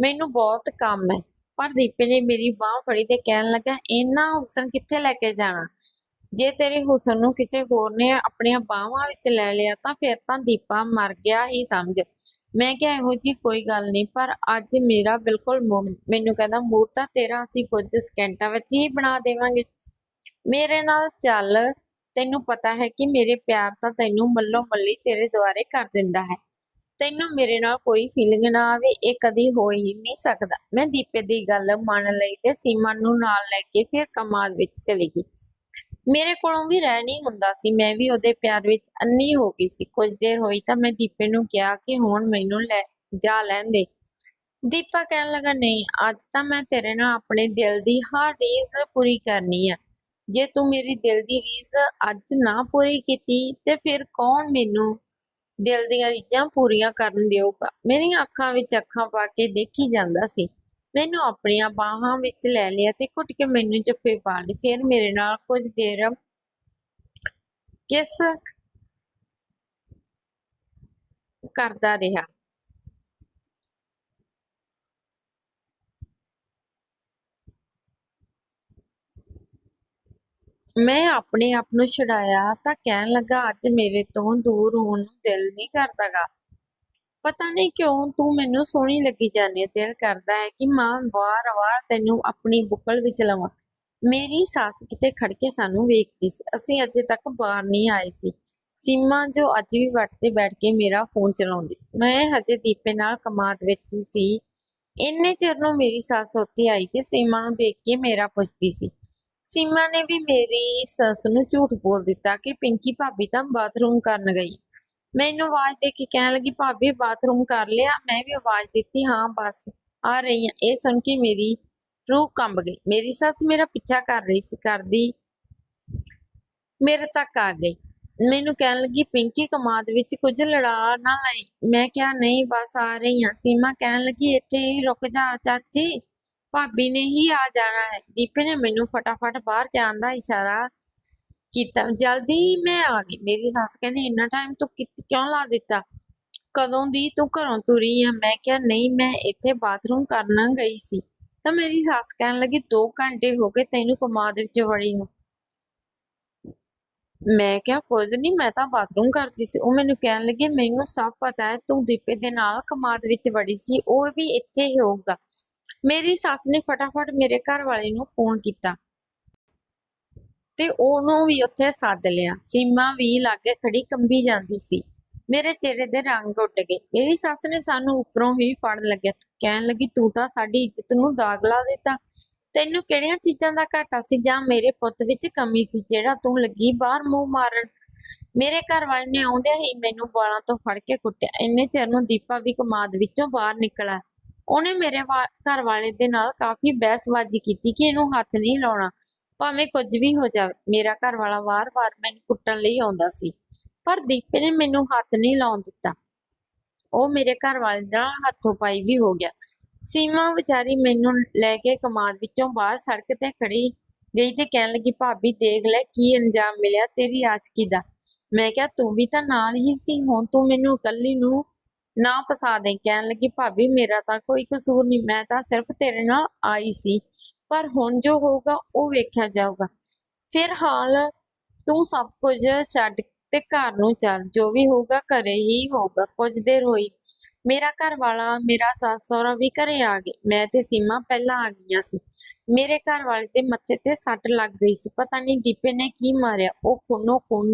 ਮੈਨੂੰ ਬਹੁਤ ਕੰਮ ਹੈ। ਪਰ ਦੀਪੇ ਨੇ ਮੇਰੀ ਬਾਹ ਫੜੀ ਤੇ ਕਹਿਣ ਲੱਗਾ, ਇੰਨਾ ਹੁਸਨ ਕਿੱਥੇ ਲੈ ਕੇ ਜਾਣਾ? ਜੇ ਤੇਰੇ ਹੁਸਨ ਨੂੰ ਕਿਸੇ ਹੋਰ ਨੇ ਆਪਣੀਆਂ ਬਾਹਾਂ ਵਿੱਚ ਲੈ ਲਿਆ, ਤਾਂ ਫਿਰ ਤਾਂ ਦੀਪਾ ਮਰ ਗਿਆ ਹੀ ਸਮਝ। ਮੈਂ ਕਿਹਾ, ਇਹੋ ਜੀ ਕੋਈ ਗੱਲ ਨਹੀਂ, ਪਰ ਅੱਜ ਮੇਰਾ ਬਿਲਕੁਲ ਮੂਡ ਮੈਨੂੰ ਕਹਿੰਦਾ ਮੂਡ ਤਾਂ ਤੇਰਾ ਅਸੀਂ ਕੁਝ ਸਕਿੰਟਾਂ ਵਿੱਚ ਹੀ ਬਣਾ ਦੇਵਾਂਗੇ। ਮੇਰੇ ਨਾਲ ਚੱਲ ਤੈਨੂੰ ਪਤਾ ਹੈ ਕਿ ਮੇਰੇ ਪਿਆਰ ਤਾਂ ਤੈਨੂੰ ਮੱਲੋ ਮੱਲੀ ਤੇਰੇ ਦੁਆਰੇ ਕਰ ਦਿੰਦਾ ਹੈ। ਤੈਨੂੰ ਮੇਰੇ ਨਾਲ ਕੋਈ ਫੀਲਿੰਗ ਨਾ ਆਵੇ, ਇਹ ਕਦੀ ਹੋ ਹੀ ਨਹੀਂ ਸਕਦਾ। ਮੈਂ ਦੀਪੇ ਦੀ ਗੱਲ ਮੰਨ ਲਈ ਤੇ ਸੀਮਾ ਨੂੰ ਨਾਲ ਲੈ ਕੇ ਫਿਰ ਕਮਾਦ ਵਿੱਚ ਚਲੀ ਗਈ। ਮੇਰੇ ਕੋਲੋਂ ਵੀ ਰਹਿ ਨਹੀਂ ਹੁੰਦਾ ਸੀ। ਮੈਂ ਵੀ ਉਹਦੇ ਪਿਆਰ ਵਿੱਚ ਅੰਨੀ ਹੋ ਗਈ ਸੀ। ਕੁਝ ਦੇਰ ਹੋਈ ਤਾਂ ਮੈਂ ਦੀਪੇ ਨੂੰ ਕਿਹਾ ਕਿ ਹੁਣ ਮੈਨੂੰ ਲੈ, ਜਾ ਲੈਣ ਦੇ। ਦੀਪਾ ਕਹਿਣ ਲੱਗਾ, ਨਹੀਂ, ਅੱਜ ਤਾਂ ਮੈਂ ਤੇਰੇ ਨਾਲ ਆਪਣੇ ਦਿਲ ਦੀ ਹਰ ਰੀਜ਼ ਪੂਰੀ ਕਰਨੀ ਹੈ ਜੇ ਤੂੰ ਮੇਰੀ ਦਿਲ ਦੀ ਰੀਸ ਅੱਜ ਨਾ ਪੂਰੀ ਕੀਤੀ, ਤੇ ਫਿਰ ਕੌਣ ਮੈਨੂੰ ਦਿਲ ਦੀਆਂ ਰੀਝਾਂ ਪੂਰੀਆਂ ਕਰਨ ਦੇਊਗਾ? ਮੇਰੀਆਂ ਅੱਖਾਂ ਵਿੱਚ ਅੱਖਾਂ ਪਾ ਕੇ ਦੇਖੀ ਜਾਂਦਾ ਸੀ। ਮੈਨੂੰ ਆਪਣੀਆਂ ਬਾਹਾਂ ਵਿੱਚ ਲੈ ਲਿਆ ਤੇ ਘੁੱਟ ਕੇ ਮੈਨੂੰ ਜੱਫੇ ਪਾ ਲਏ ਫਿਰ ਮੇਰੇ ਨਾਲ ਕੁਝ ਦੇਰ ਕਿਸ ਕਰਦਾ ਰਿਹਾ। ਮੈਂ ਆਪਣੇ ਆਪ ਨੂੰ ਛੁਡਾਇਆ ਤਾਂ ਕਹਿਣ ਲੱਗਾ, ਅੱਜ ਮੇਰੇ ਤੋਂ ਦੂਰ ਹੋਣ ਨੂੰ ਦਿਲ ਨਹੀਂ ਕਰਦਾਗਾ। ਪਤਾ ਨਹੀਂ ਕਿਉਂ ਤੂੰ ਮੈਨੂੰ ਸੋਹਣੀ ਲੱਗੀ ਜਾਂਦੀ ਹੈ ਦਿਲ ਕਰਦਾ ਹੈ ਕਿ ਮਾਂ ਵਾਰ-ਵਾਰ ਤੈਨੂੰ ਆਪਣੀ ਬੁੱਕਲ ਵਿੱਚ ਲਵਾਂ। ਮੇਰੀ ਸੱਸ ਕਿਤੇ ਖੜ ਕੇ ਸਾਨੂੰ ਵੇਖਦੀ ਸੀ। ਅਸੀਂ ਅਜੇ ਤੱਕ ਬਾਹਰ ਨਹੀਂ ਆਏ ਸੀ। ਸੀਮਾ ਜੋ ਅੱਜ ਵੀ ਵੱਟ ਤੇ ਬੈਠ ਕੇ ਮੇਰਾ ਫੋਨ ਚਲਾਉਂਦੀ। ਮੈਂ ਹਜੇ ਦੀਪੇ ਨਾਲ ਕਮਾਦ ਵਿੱਚ ਸੀ। ਇੰਨੇ ਚਿਰ ਨੂੰ ਮੇਰੀ ਸੱਸ ਉੱਥੇ ਆਈ ਤੇ ਸੀਮਾ ਨੂੰ ਦੇਖ ਕੇ ਮੇਰਾ ਪੁੱਛਦੀ ਸੀ। ਸੀਮਾ ਨੇ ਵੀ ਮੇਰੀ ਸੱਸ ਨੂੰ ਝੂਠ ਬੋਲ ਦਿੱਤਾ ਕਿ ਪਿੰਕੀ ਭਾਬੀ ਤਾਂ ਬਾਥਰੂਮ ਕਰਨ ਗਈ। ਮੈਨੂੰ ਆਵਾਜ਼ ਦੇ ਕੇ ਕਹਿਣ ਲੱਗੀ, ਭਾਬੀ, ਬਾਥਰੂਮ ਕਰ ਲਿਆ। ਮੈਂ ਵੀ ਆਵਾਜ਼ ਦਿੱਤੀ, ਹਾਂ, ਬਸ, ਆ ਰਹੀ ਹਾਂ। ਇਹ ਸੁਣ ਕੇ ਮੇਰੀ ਰੂਹ ਕੰਬ ਗਈ। ਮੇਰੀ ਸੱਸ ਮੇਰਾ ਪਿੱਛਾ ਕਰ ਰਹੀ ਸੀ, ਕਰਦੀ ਮੇਰੇ ਤੱਕ ਆ ਗਈ। ਮੈਨੂੰ ਕਹਿਣ ਲੱਗੀ, ਪਿੰਕੀ ਕਮਾਦ ਵਿੱਚ ਕੁਝ ਲੜਾ ਨਾ ਲਈ ਮੈਂ ਕਿਹਾ, ਨਹੀਂ, ਬਸ ਆ ਰਹੀ ਹਾਂ। ਸੀਮਾ ਕਹਿਣ ਲੱਗੀ, ਇੱਥੇ ਹੀ ਰੁਕ ਜਾ, ਚਾਚੀ। ਭਾਬੀ ਨੇ ਹੀ ਆ ਜਾਣਾ ਹੈ। ਦੀਪੇ ਨੇ ਮੈਨੂੰ ਫਟਾਫਟ ਬਾਹਰ ਜਾਣ ਦਾ ਇਸ਼ਾਰਾ ਕੀਤਾ। ਜਲਦੀ ਮੈਂ ਆ ਗਈ। ਮੇਰੀ ਸੱਸ ਕਹਿੰਦੀ, ਇੰਨਾ ਟਾਈਮ ਤੂੰ ਕਿੱਥੇ, ਕਿਉਂ ਲਾ ਦਿੱਤਾ? ਕਦੋਂ ਦੀ ਤੂੰ ਘਰੋਂ ਤੁਰੀ ਆ? ਮੈਂ ਕਿਹਾ, ਨਹੀਂ, ਮੈਂ ਇੱਥੇ ਬਾਥਰੂਮ ਕਰਨ ਗਈ ਸੀ। ਤਾਂ ਮੇਰੀ ਸੱਸ ਕਹਿਣ ਲੱਗੀ 2 ਘੰਟੇ ਹੋ ਗਏ ਤੈਨੂੰ ਕਮਾਦ ਵਿੱਚ ਵੜੀ ਨੂੰ। ਮੈਂ ਕਿਹਾ, ਕੁਝ ਨਹੀਂ, ਮੈਂ ਤਾਂ ਬਾਥਰੂਮ ਕਰਦੀ ਸੀ। ਉਹ ਮੈਨੂੰ ਕਹਿਣ ਲੱਗੇ, ਮੈਨੂੰ ਸਭ ਪਤਾ ਹੈ, ਤੂੰ ਦੀਪੇ ਦੇ ਨਾਲ ਕਮਾਦ ਵਿੱਚ ਵੜੀ ਸੀ, ਉਹ ਵੀ ਇੱਥੇ ਹੀ ਹੋਊਗਾ। ਮੇਰੀ ਸੱਸ ਨੇ ਫਟਾਫਟ ਮੇਰੇ ਘਰ ਵਾਲੇ ਨੂੰ ਫੋਨ ਕੀਤਾ। ਤੇ ਉਹਨੂੰ ਵੀ ਉੱਥੇ ਸੱਦ ਲਿਆ। ਸੀਮਾ ਵੀ ਲਾਗੇ ਖੜੀ ਕੰਬੀ ਜਾਂਦੀ ਸੀ। ਮੇਰੇ ਚਿਹਰੇ ਦੇ ਰੰਗ ਉੱਡ ਗਏ। ਮੇਰੀ ਸੱਸ ਨੇ ਸਾਨੂੰ ਉੱਪਰੋਂ ਹੀ ਫੜਨ ਲੱਗਿਆ। ਕਹਿਣ ਲੱਗੀ, ਤੂੰ ਤਾਂ ਸਾਡੀ ਇੱਜ਼ਤ ਨੂੰ ਦਾਗ ਲਾ ਦਿੱਤਾ। ਤੈਨੂੰ ਕਿਹੜੀਆਂ ਚੀਜ਼ਾਂ ਦਾ ਘਾਟਾ ਸੀ ਜਾਂ ਮੇਰੇ ਪੁੱਤ ਵਿੱਚ ਕਮੀ ਸੀ ਜਿਹੜਾ ਤੂੰ ਲੱਗੀ ਬਾਹਰ ਮੂੰਹ ਮਾਰਨ? ਮੇਰੇ ਘਰ ਵਾਲੇ ਨੇ ਆਉਂਦਿਆਂ ਹੀ ਮੈਨੂੰ ਬਾਲਾਂ ਤੋਂ ਫੜ ਕੇ ਕੁੱਟਿਆ। ਇੰਨੇ ਚਿਰ ਨੂੰ ਦੀਪਾ ਵੀ ਕਮਾਦ ਵਿੱਚੋਂ ਬਾਹਰ ਨਿਕਲਾ ਉਹਨੇ ਮੇਰੇ ਘਰ ਵਾਲੇ ਦੇ ਨਾਲ ਕਾਫੀ ਬਹਿਸਬਾਜ਼ੀ ਕੀਤੀ ਕਿ ਇਹਨੂੰ ਹੱਥ ਨਹੀਂ ਲਾਉਣਾ। ਭਾਵੇਂ ਕੁਝ ਵੀ ਹੋ ਜਾਵੇ, ਮੇਰਾ ਘਰ ਵਾਲਾ ਵਾਰ-ਵਾਰ ਮੈਨੂੰ ਕੁੱਟਣ ਲਈ ਆਉਂਦਾ ਸੀ। ਪਰ ਦੀਪੇ ਨੇ ਮੈਨੂੰ ਹੱਥ ਨਹੀਂ ਲਾਉਣ ਦਿੱਤਾ। ਉਹ ਮੇਰੇ ਘਰ ਵਾਲੇ ਨਾਲ ਹੱਥੋਂ ਪਾਈ ਵੀ ਹੋ ਗਿਆ। ਸੀਮਾ ਵਿਚਾਰੀ ਮੈਨੂੰ ਲੈ ਕੇ ਕਮਾਦ ਵਿੱਚੋਂ ਬਾਹਰ ਸੜਕ ਤੇ ਖੜੀ ਗਈ ਤੇ ਕਹਿਣ ਲੱਗੀ, ਭਾਬੀ, ਦੇਖ ਲੈ ਕੀ ਅੰਜਾਮ ਮਿਲਿਆ ਤੇਰੀ ਆਸ਼ਕੀ ਦਾ। ਮੈਂ ਕਿਹਾ, ਤੂੰ ਵੀ ਤਾਂ ਨਾਲ ਹੀ ਸੀ, ਹੁਣ ਤੂੰ ਮੈਨੂੰ ਇਕੱਲੀ ਨੂੰ ਨਾ ਫਸਾ ਦੇ, ਕਹਿਣ ਲੱਗੀ, ਭਾਬੀ, ਮੇਰਾ ਤਾਂ ਕੋਈ ਕਸੂਰ ਨਹੀਂ, ਮੈਂ ਤਾਂ ਸਿਰਫ ਤੇਰੇ ਨਾਲ ਆਈ ਸੀ। ਪਰ ਹੁਣ ਜੋ ਹੋਊਗਾ, ਉਹ ਵੇਖਿਆ ਜਾਊਗਾ। ਫਿਰ ਹਾਲ ਤੂੰ ਸਭ ਕੁਝ ਛੱਡ ਤੇ ਘਰ ਨੂੰ ਚੱਲ। ਜੋ ਵੀ ਹੋਊਗਾ, ਘਰੇ ਹੀ ਹੋਊਗਾ, ਕੁਝ ਦੇਰ ਹੋਈ। ਮੇਰਾ ਘਰ ਵਾਲਾ ਮੇਰਾ ਸੱਸ ਸਹੁਰਾ ਵੀ ਘਰੇ ਆ ਗਏ। ਮੈਂ ਤੇ ਸੀਮਾ ਪਹਿਲਾਂ ਆ ਗਈਆਂ ਸੀ। ਮੇਰੇ ਘਰ ਵਾਲੇ ਦੇ ਮੱਥੇ ਤੇ ਸੱਟ ਲੱਗ ਗਈ ਸੀ। ਪਤਾ ਨਹੀਂ ਦੀਪੇ ਨੇ ਕੀ ਮਾਰਿਆ। ਉਹ ਖੂਨੋ ਖੂਨ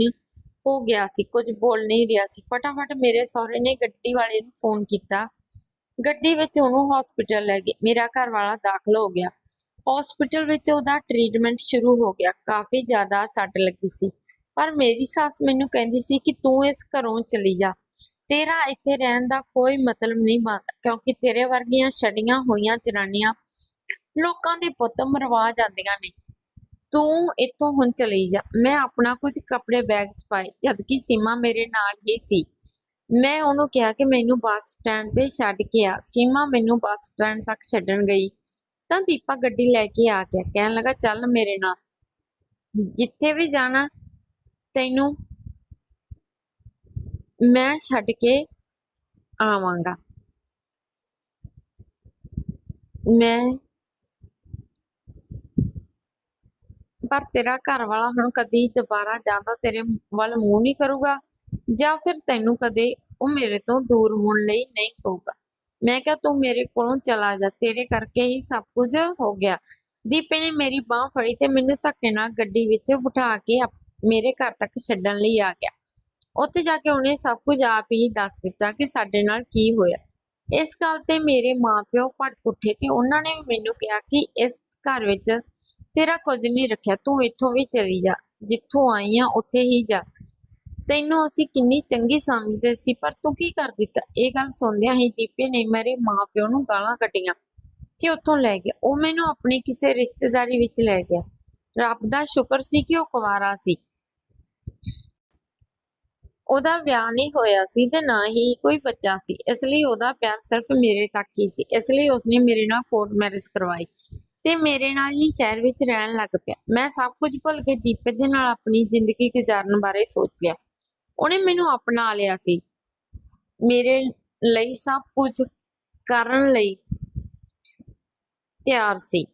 ਹੋ ਗਿਆ ਸੀ, ਕੁਝ ਬੋਲ ਨਹੀਂ ਰਿਹਾ ਸੀ। ਫਟਾਫਟ ਮੇਰੇ ਸਹੁਰੇ ਨੇ ਗੱਡੀ ਵਾਲੇ ਨੂੰ ਫੋਨ ਕੀਤਾ। ਗੱਡੀ ਵਿੱਚ ਉਹਨੂੰ ਹਸਪੀਟਲ ਲੈ ਗਏ। ਮੇਰਾ ਘਰ ਵਾਲਾ ਦਾਖਲ ਹੋ ਗਿਆ। ਹਸਪੀਟਲ ਵਿੱਚ ਉਹਦਾ ਟ੍ਰੀਟਮੈਂਟ ਸ਼ੁਰੂ ਹੋ ਗਿਆ। ਕਾਫੀ ਜ਼ਿਆਦਾ ਸੱਟ ਲੱਗੀ ਸੀ। ਪਰ ਮੇਰੀ ਸੱਸ ਮੈਨੂੰ ਕਹਿੰਦੀ ਸੀ ਕਿ ਤੂੰ ਇਸ ਘਰੋਂ ਚਲੀ ਜਾ। ਤੇਰਾ ਇੱਥੇ ਰਹਿਣ ਦਾ ਕੋਈ ਮਤਲਬ ਨਹੀਂ ਬਣਦਾ, ਕਿਉਂਕਿ ਤੇਰੇ ਵਰਗੀਆਂ ਛੜੀਆਂ ਹੋਈਆਂ ਜਨਾਨੀਆਂ ਲੋਕਾਂ ਦੇ ਪੁੱਤ ਮਰਵਾ ਜਾਂਦੀਆਂ ਨੇ। ਤੂੰ ਇੱਥੋਂ ਹੁਣ ਚਲੀ ਜਾ। ਮੈਂ ਆਪਣਾ ਕੁਝ ਕੱਪੜੇ ਬੈਗ 'ਚ ਪਾਏ, ਜਦਕਿ ਸੀਮਾ ਮੇਰੇ ਨਾਲ ਹੀ ਸੀ। ਮੈਂ ਉਹਨੂੰ ਕਿਹਾ ਕਿ ਮੈਨੂੰ ਬੱਸ ਸਟੈਂਡ ਤੇ ਛੱਡ ਕੇ ਆ। ਸੀਮਾ ਮੈਨੂੰ ਬੱਸ ਸਟੈਂਡ ਤੱਕ ਛੱਡਣ ਗਈ। ਤਾਂ ਦੀਪਾ ਗੱਡੀ ਲੈ ਕੇ ਆ ਗਿਆ। ਕਹਿਣ ਲੱਗਾ, ਚੱਲ ਮੇਰੇ ਨਾਲ। ਜਿੱਥੇ ਵੀ ਜਾਣਾ, ਤੈਨੂੰ ਮੈਂ ਛੱਡ ਕੇ ਆਵਾਂਗਾ। ਮੈਂ ਪਰ ਤੇਰਾ ਘਰ ਵਾਲਾ ਹੁਣ ਕਦੀ ਦੁਬਾਰਾ ਜਾਂਦਾ ਤੇਰੇ ਵੱਲ ਮੂੰਹ ਨਹੀਂ ਕਰੂਗਾ ਜਾਂ ਫਿਰ ਤੈਨੂੰ ਕਦੇ ਉਹ ਮੇਰੇ ਤੋਂ ਦੂਰ ਹੋਣ ਲਈ ਨਹੀਂ ਕਹੂਗਾ। ਮੈਂ ਕਿਹਾ, ਤੂੰ ਮੇਰੇ ਕੋਲੋਂ ਚਲਾ ਜਾ, ਤੇਰੇ ਕਰਕੇ ਹੀ ਸਭ ਕੁਝ ਹੋ ਗਿਆ। ਦੀਪੇ ਨੇ ਮੇਰੀ ਬਾਹ ਫੜੀ ਤੇ ਮੈਨੂੰ ਧੱਕੇ ਨਾਲ ਗੱਡੀ ਵਿੱਚ ਬਿਠਾ ਕੇ ਆਪ- ਮੇਰੇ ਘਰ ਤੱਕ ਛੱਡਣ ਲਈ ਆ ਗਿਆ। ਉੱਥੇ ਜਾ ਕੇ ਉਹਨੇ ਸਭ ਕੁਝ ਆਪ ਹੀ ਦੱਸ ਦਿੱਤਾ ਕਿ ਸਾਡੇ ਨਾਲ ਕੀ ਹੋਇਆ। ਇਸ ਗੱਲ ਤੇ ਮੇਰੇ ਮਾਪਿਓ ਭੜਕ ਉੱਠੇ ਤੇ ਉਹਨਾਂ ਨੇ ਮੈਨੂੰ ਕਿਹਾ ਕਿ ਇਸ ਘਰ ਵਿੱਚ ਤੇਰਾ ਕੁਝ ਨਹੀਂ ਰੱਖਿਆ, ਤੂੰ ਇੱਥੋਂ ਵੀ ਚਲੀ ਜਾ, ਜਿੱਥੋਂ ਆਈ ਆ, ਉੱਥੇ ਹੀ ਜਾ। ਤੈਨੂੰ ਅਸੀਂ ਕਿੰਨੀ ਚੰਗੀ ਸਮਝਦੇ ਸੀ, ਪਰ ਤੂੰ ਕੀ ਕਰ ਦਿੱਤਾ? ਇਹ ਗੱਲ ਸੁਣਦਿਆਂ ਹੀ ਦੀਪੇ ਨੇ ਮੇਰੇ ਮਾਪਿਓ ਨੂੰ ਗਾਲਾਂ ਕੱਢੀਆਂ ਤੇ ਉੱਥੋਂ ਲੈ ਗਿਆ। ਉਹ ਮੈਨੂੰ ਆਪਣੀ ਕਿਸੇ ਰਿਸ਼ਤੇਦਾਰੀ ਵਿੱਚ ਲੈ ਗਿਆ। ਰੱਬ ਦਾ ਸ਼ੁਕਰ ਸੀ ਕਿ ਉਹ ਕੁਵਾਰਾ ਸੀ। ਉਹਦਾ ਵਿਆਹ ਨਹੀਂ ਹੋਇਆ ਸੀ ਤੇ ਨਾ ਹੀ ਕੋਈ ਬੱਚਾ ਸੀ। ਇਸ ਲਈ ਉਹਦਾ ਪਿਆਰ ਸਿਰਫ ਮੇਰੇ ਤੱਕ ਹੀ ਸੀ। ਇਸ ਲਈ ਉਸਨੇ ਮੇਰੇ ਨਾਲ ਕੋਰਟ ਮੈਰਿਜ ਕਰਵਾਈ। ਤੇ ਮੇਰੇ ਨਾਲ ਹੀ ਸ਼ਹਿਰ ਵਿੱਚ ਰਹਿਣ ਲੱਗ ਪਿਆ। ਮੈਂ ਸਭ ਕੁਝ ਭੁੱਲ ਕੇ ਦੀਪਕ ਦੇ ਨਾਲ ਆਪਣੀ ਜ਼ਿੰਦਗੀ ਗੁਜ਼ਾਰਨ ਬਾਰੇ ਸੋਚ ਲਿਆ। ਉਹਨੇ ਮੈਨੂੰ ਅਪਣਾ ਲਿਆ ਸੀ। ਮੇਰੇ ਲਈ ਸਭ ਕੁਝ ਕਰਨ ਲਈ ਤਿਆਰ ਸੀ।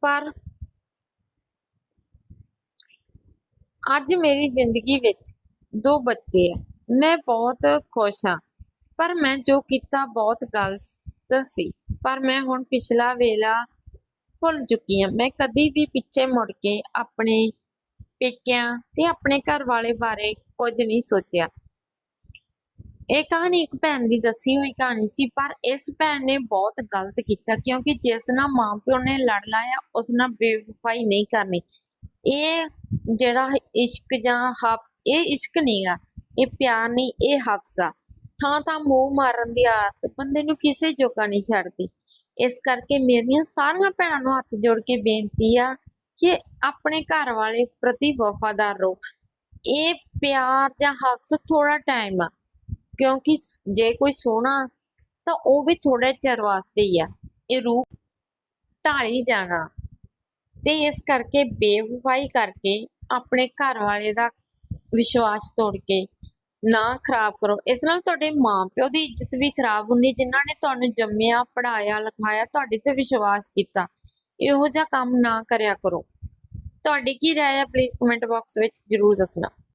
ਪਰ ਅੱਜ ਮੇਰੀ ਜ਼ਿੰਦਗੀ ਵਿੱਚ ਦੋ ਬੱਚੇ ਆ। ਮੈਂ ਬਹੁਤ ਖੁਸ਼ ਹਾਂ। ਪਰ ਮੈਂ ਜੋ ਕੀਤਾ ਬਹੁਤ ਗਲਤ ਸੀ। ਪਰ ਮੈਂ ਹੁਣ ਪਿਛਲਾ ਵੇਲਾ ਭੁੱਲ ਚੁੱਕੀ ਹਾਂ। ਮੈਂ ਕਦੀ ਵੀ ਪਿੱਛੇ ਮੁੜ ਕੇ ਆਪਣੇ ਪੇਕਿਆਂ ਤੇ ਆਪਣੇ ਘਰ ਵਾਲੇ ਬਾਰੇ ਕੁਝ ਨਹੀਂ ਸੋਚਿਆ। ਇਹ ਕਹਾਣੀ ਇੱਕ ਭੈਣ ਦੀ ਦੱਸੀ ਹੋਈ ਕਹਾਣੀ ਸੀ, ਪਰ ਇਸ ਭੈਣ ਨੇ ਬਹੁਤ ਗਲਤ ਕੀਤਾ ਕਿਉਂਕਿ ਜਿਸ ਨਾਲ ਮਾਂ ਪਿਓ ਨੇ ਲੜ ਲਾਇਆ, ਉਸ ਨਾਲ ਬੇਵਫਾਈ ਨਹੀਂ ਕਰਨੀ। ਇਹ ਜਿਹੜਾ ਇਸ਼ਕ ਜਾਂ ਹੱਬ ਇਹ ਇਸ਼ਕ ਨਹੀਂਗਾ ਇਹ ਪਿਆਰ ਨਹੀਂ, ਇਹ ਹਫਸ ਆ। ਥਾਂ ਥਾਂ ਮੋਹ ਮਾਰਨ ਦੀ ਆਦਤ ਬੰਦੇ ਨੂੰ ਕਿਸੇ ਜੋਗਾ ਨਹੀਂ ਛੱਡਦੀ। ਇਸ ਕਰਕੇ ਮੇਰੀਆਂ ਸਾਰੀਆਂ ਭੈਣਾਂ ਨੂੰ ਹੱਥ ਜੋੜ ਕੇ ਬੇਨਤੀ ਆ ਕਿ ਆਪਣੇ ਘਰ ਵਾਲੇ ਪ੍ਰਤੀ ਵਫਾਦਾਰ ਰਹੋ। ਇਹ ਪਿਆਰ ਜਾਂ ਹਫਸ ਥੋੜਾ ਟਾਈਮ ਆ, ਕਿਉਂਕਿ ਜੇ ਕੋਈ ਸੋਹਣਾ ਤਾਂ ਉਹ ਵੀ ਥੋੜੇ ਚਿਰ ਵਾਸਤੇ ਹੀ ਆ। ਇਹ ਰੂਹ ਢਾਲੀ ਜਾਣਾ ਤੇ ਇਸ ਕਰਕੇ ਬੇਵਫਾਈ ਕਰਕੇ ਆਪਣੇ ਘਰ ਵਾਲੇ ਦਾ ਵਿਸ਼ਵਾਸ ਤੋੜ ਕੇ ਨਾ ਖਰਾਬ ਕਰੋ। ਇਸ ਨਾਲ ਤੁਹਾਡੇ ਮਾਪਿਓ ਦੀ ਇੱਜ਼ਤ ਵੀ ਖਰਾਬ ਹੁੰਦੀ, ਜਿਨ੍ਹਾਂ ਨੇ ਤੁਹਾਨੂੰ ਜੰਮਿਆ ਪੜਾਇਆ ਲਿਖਾਇਆ, ਤੁਹਾਡੇ ਤੇ ਵਿਸ਼ਵਾਸ ਕੀਤਾ, ਇਹੋ ਜਿਹਾ ਕੰਮ ਨਾ ਕਰਿਆ ਕਰੋ। ਤੁਹਾਡੀ ਕੀ ਰਾਏ ਹੈ ਪਲੀਜ਼ ਕਮੈਂਟ ਬਾਕਸ ਵਿੱਚ ਜਰੂਰ ਦੱਸਣਾ।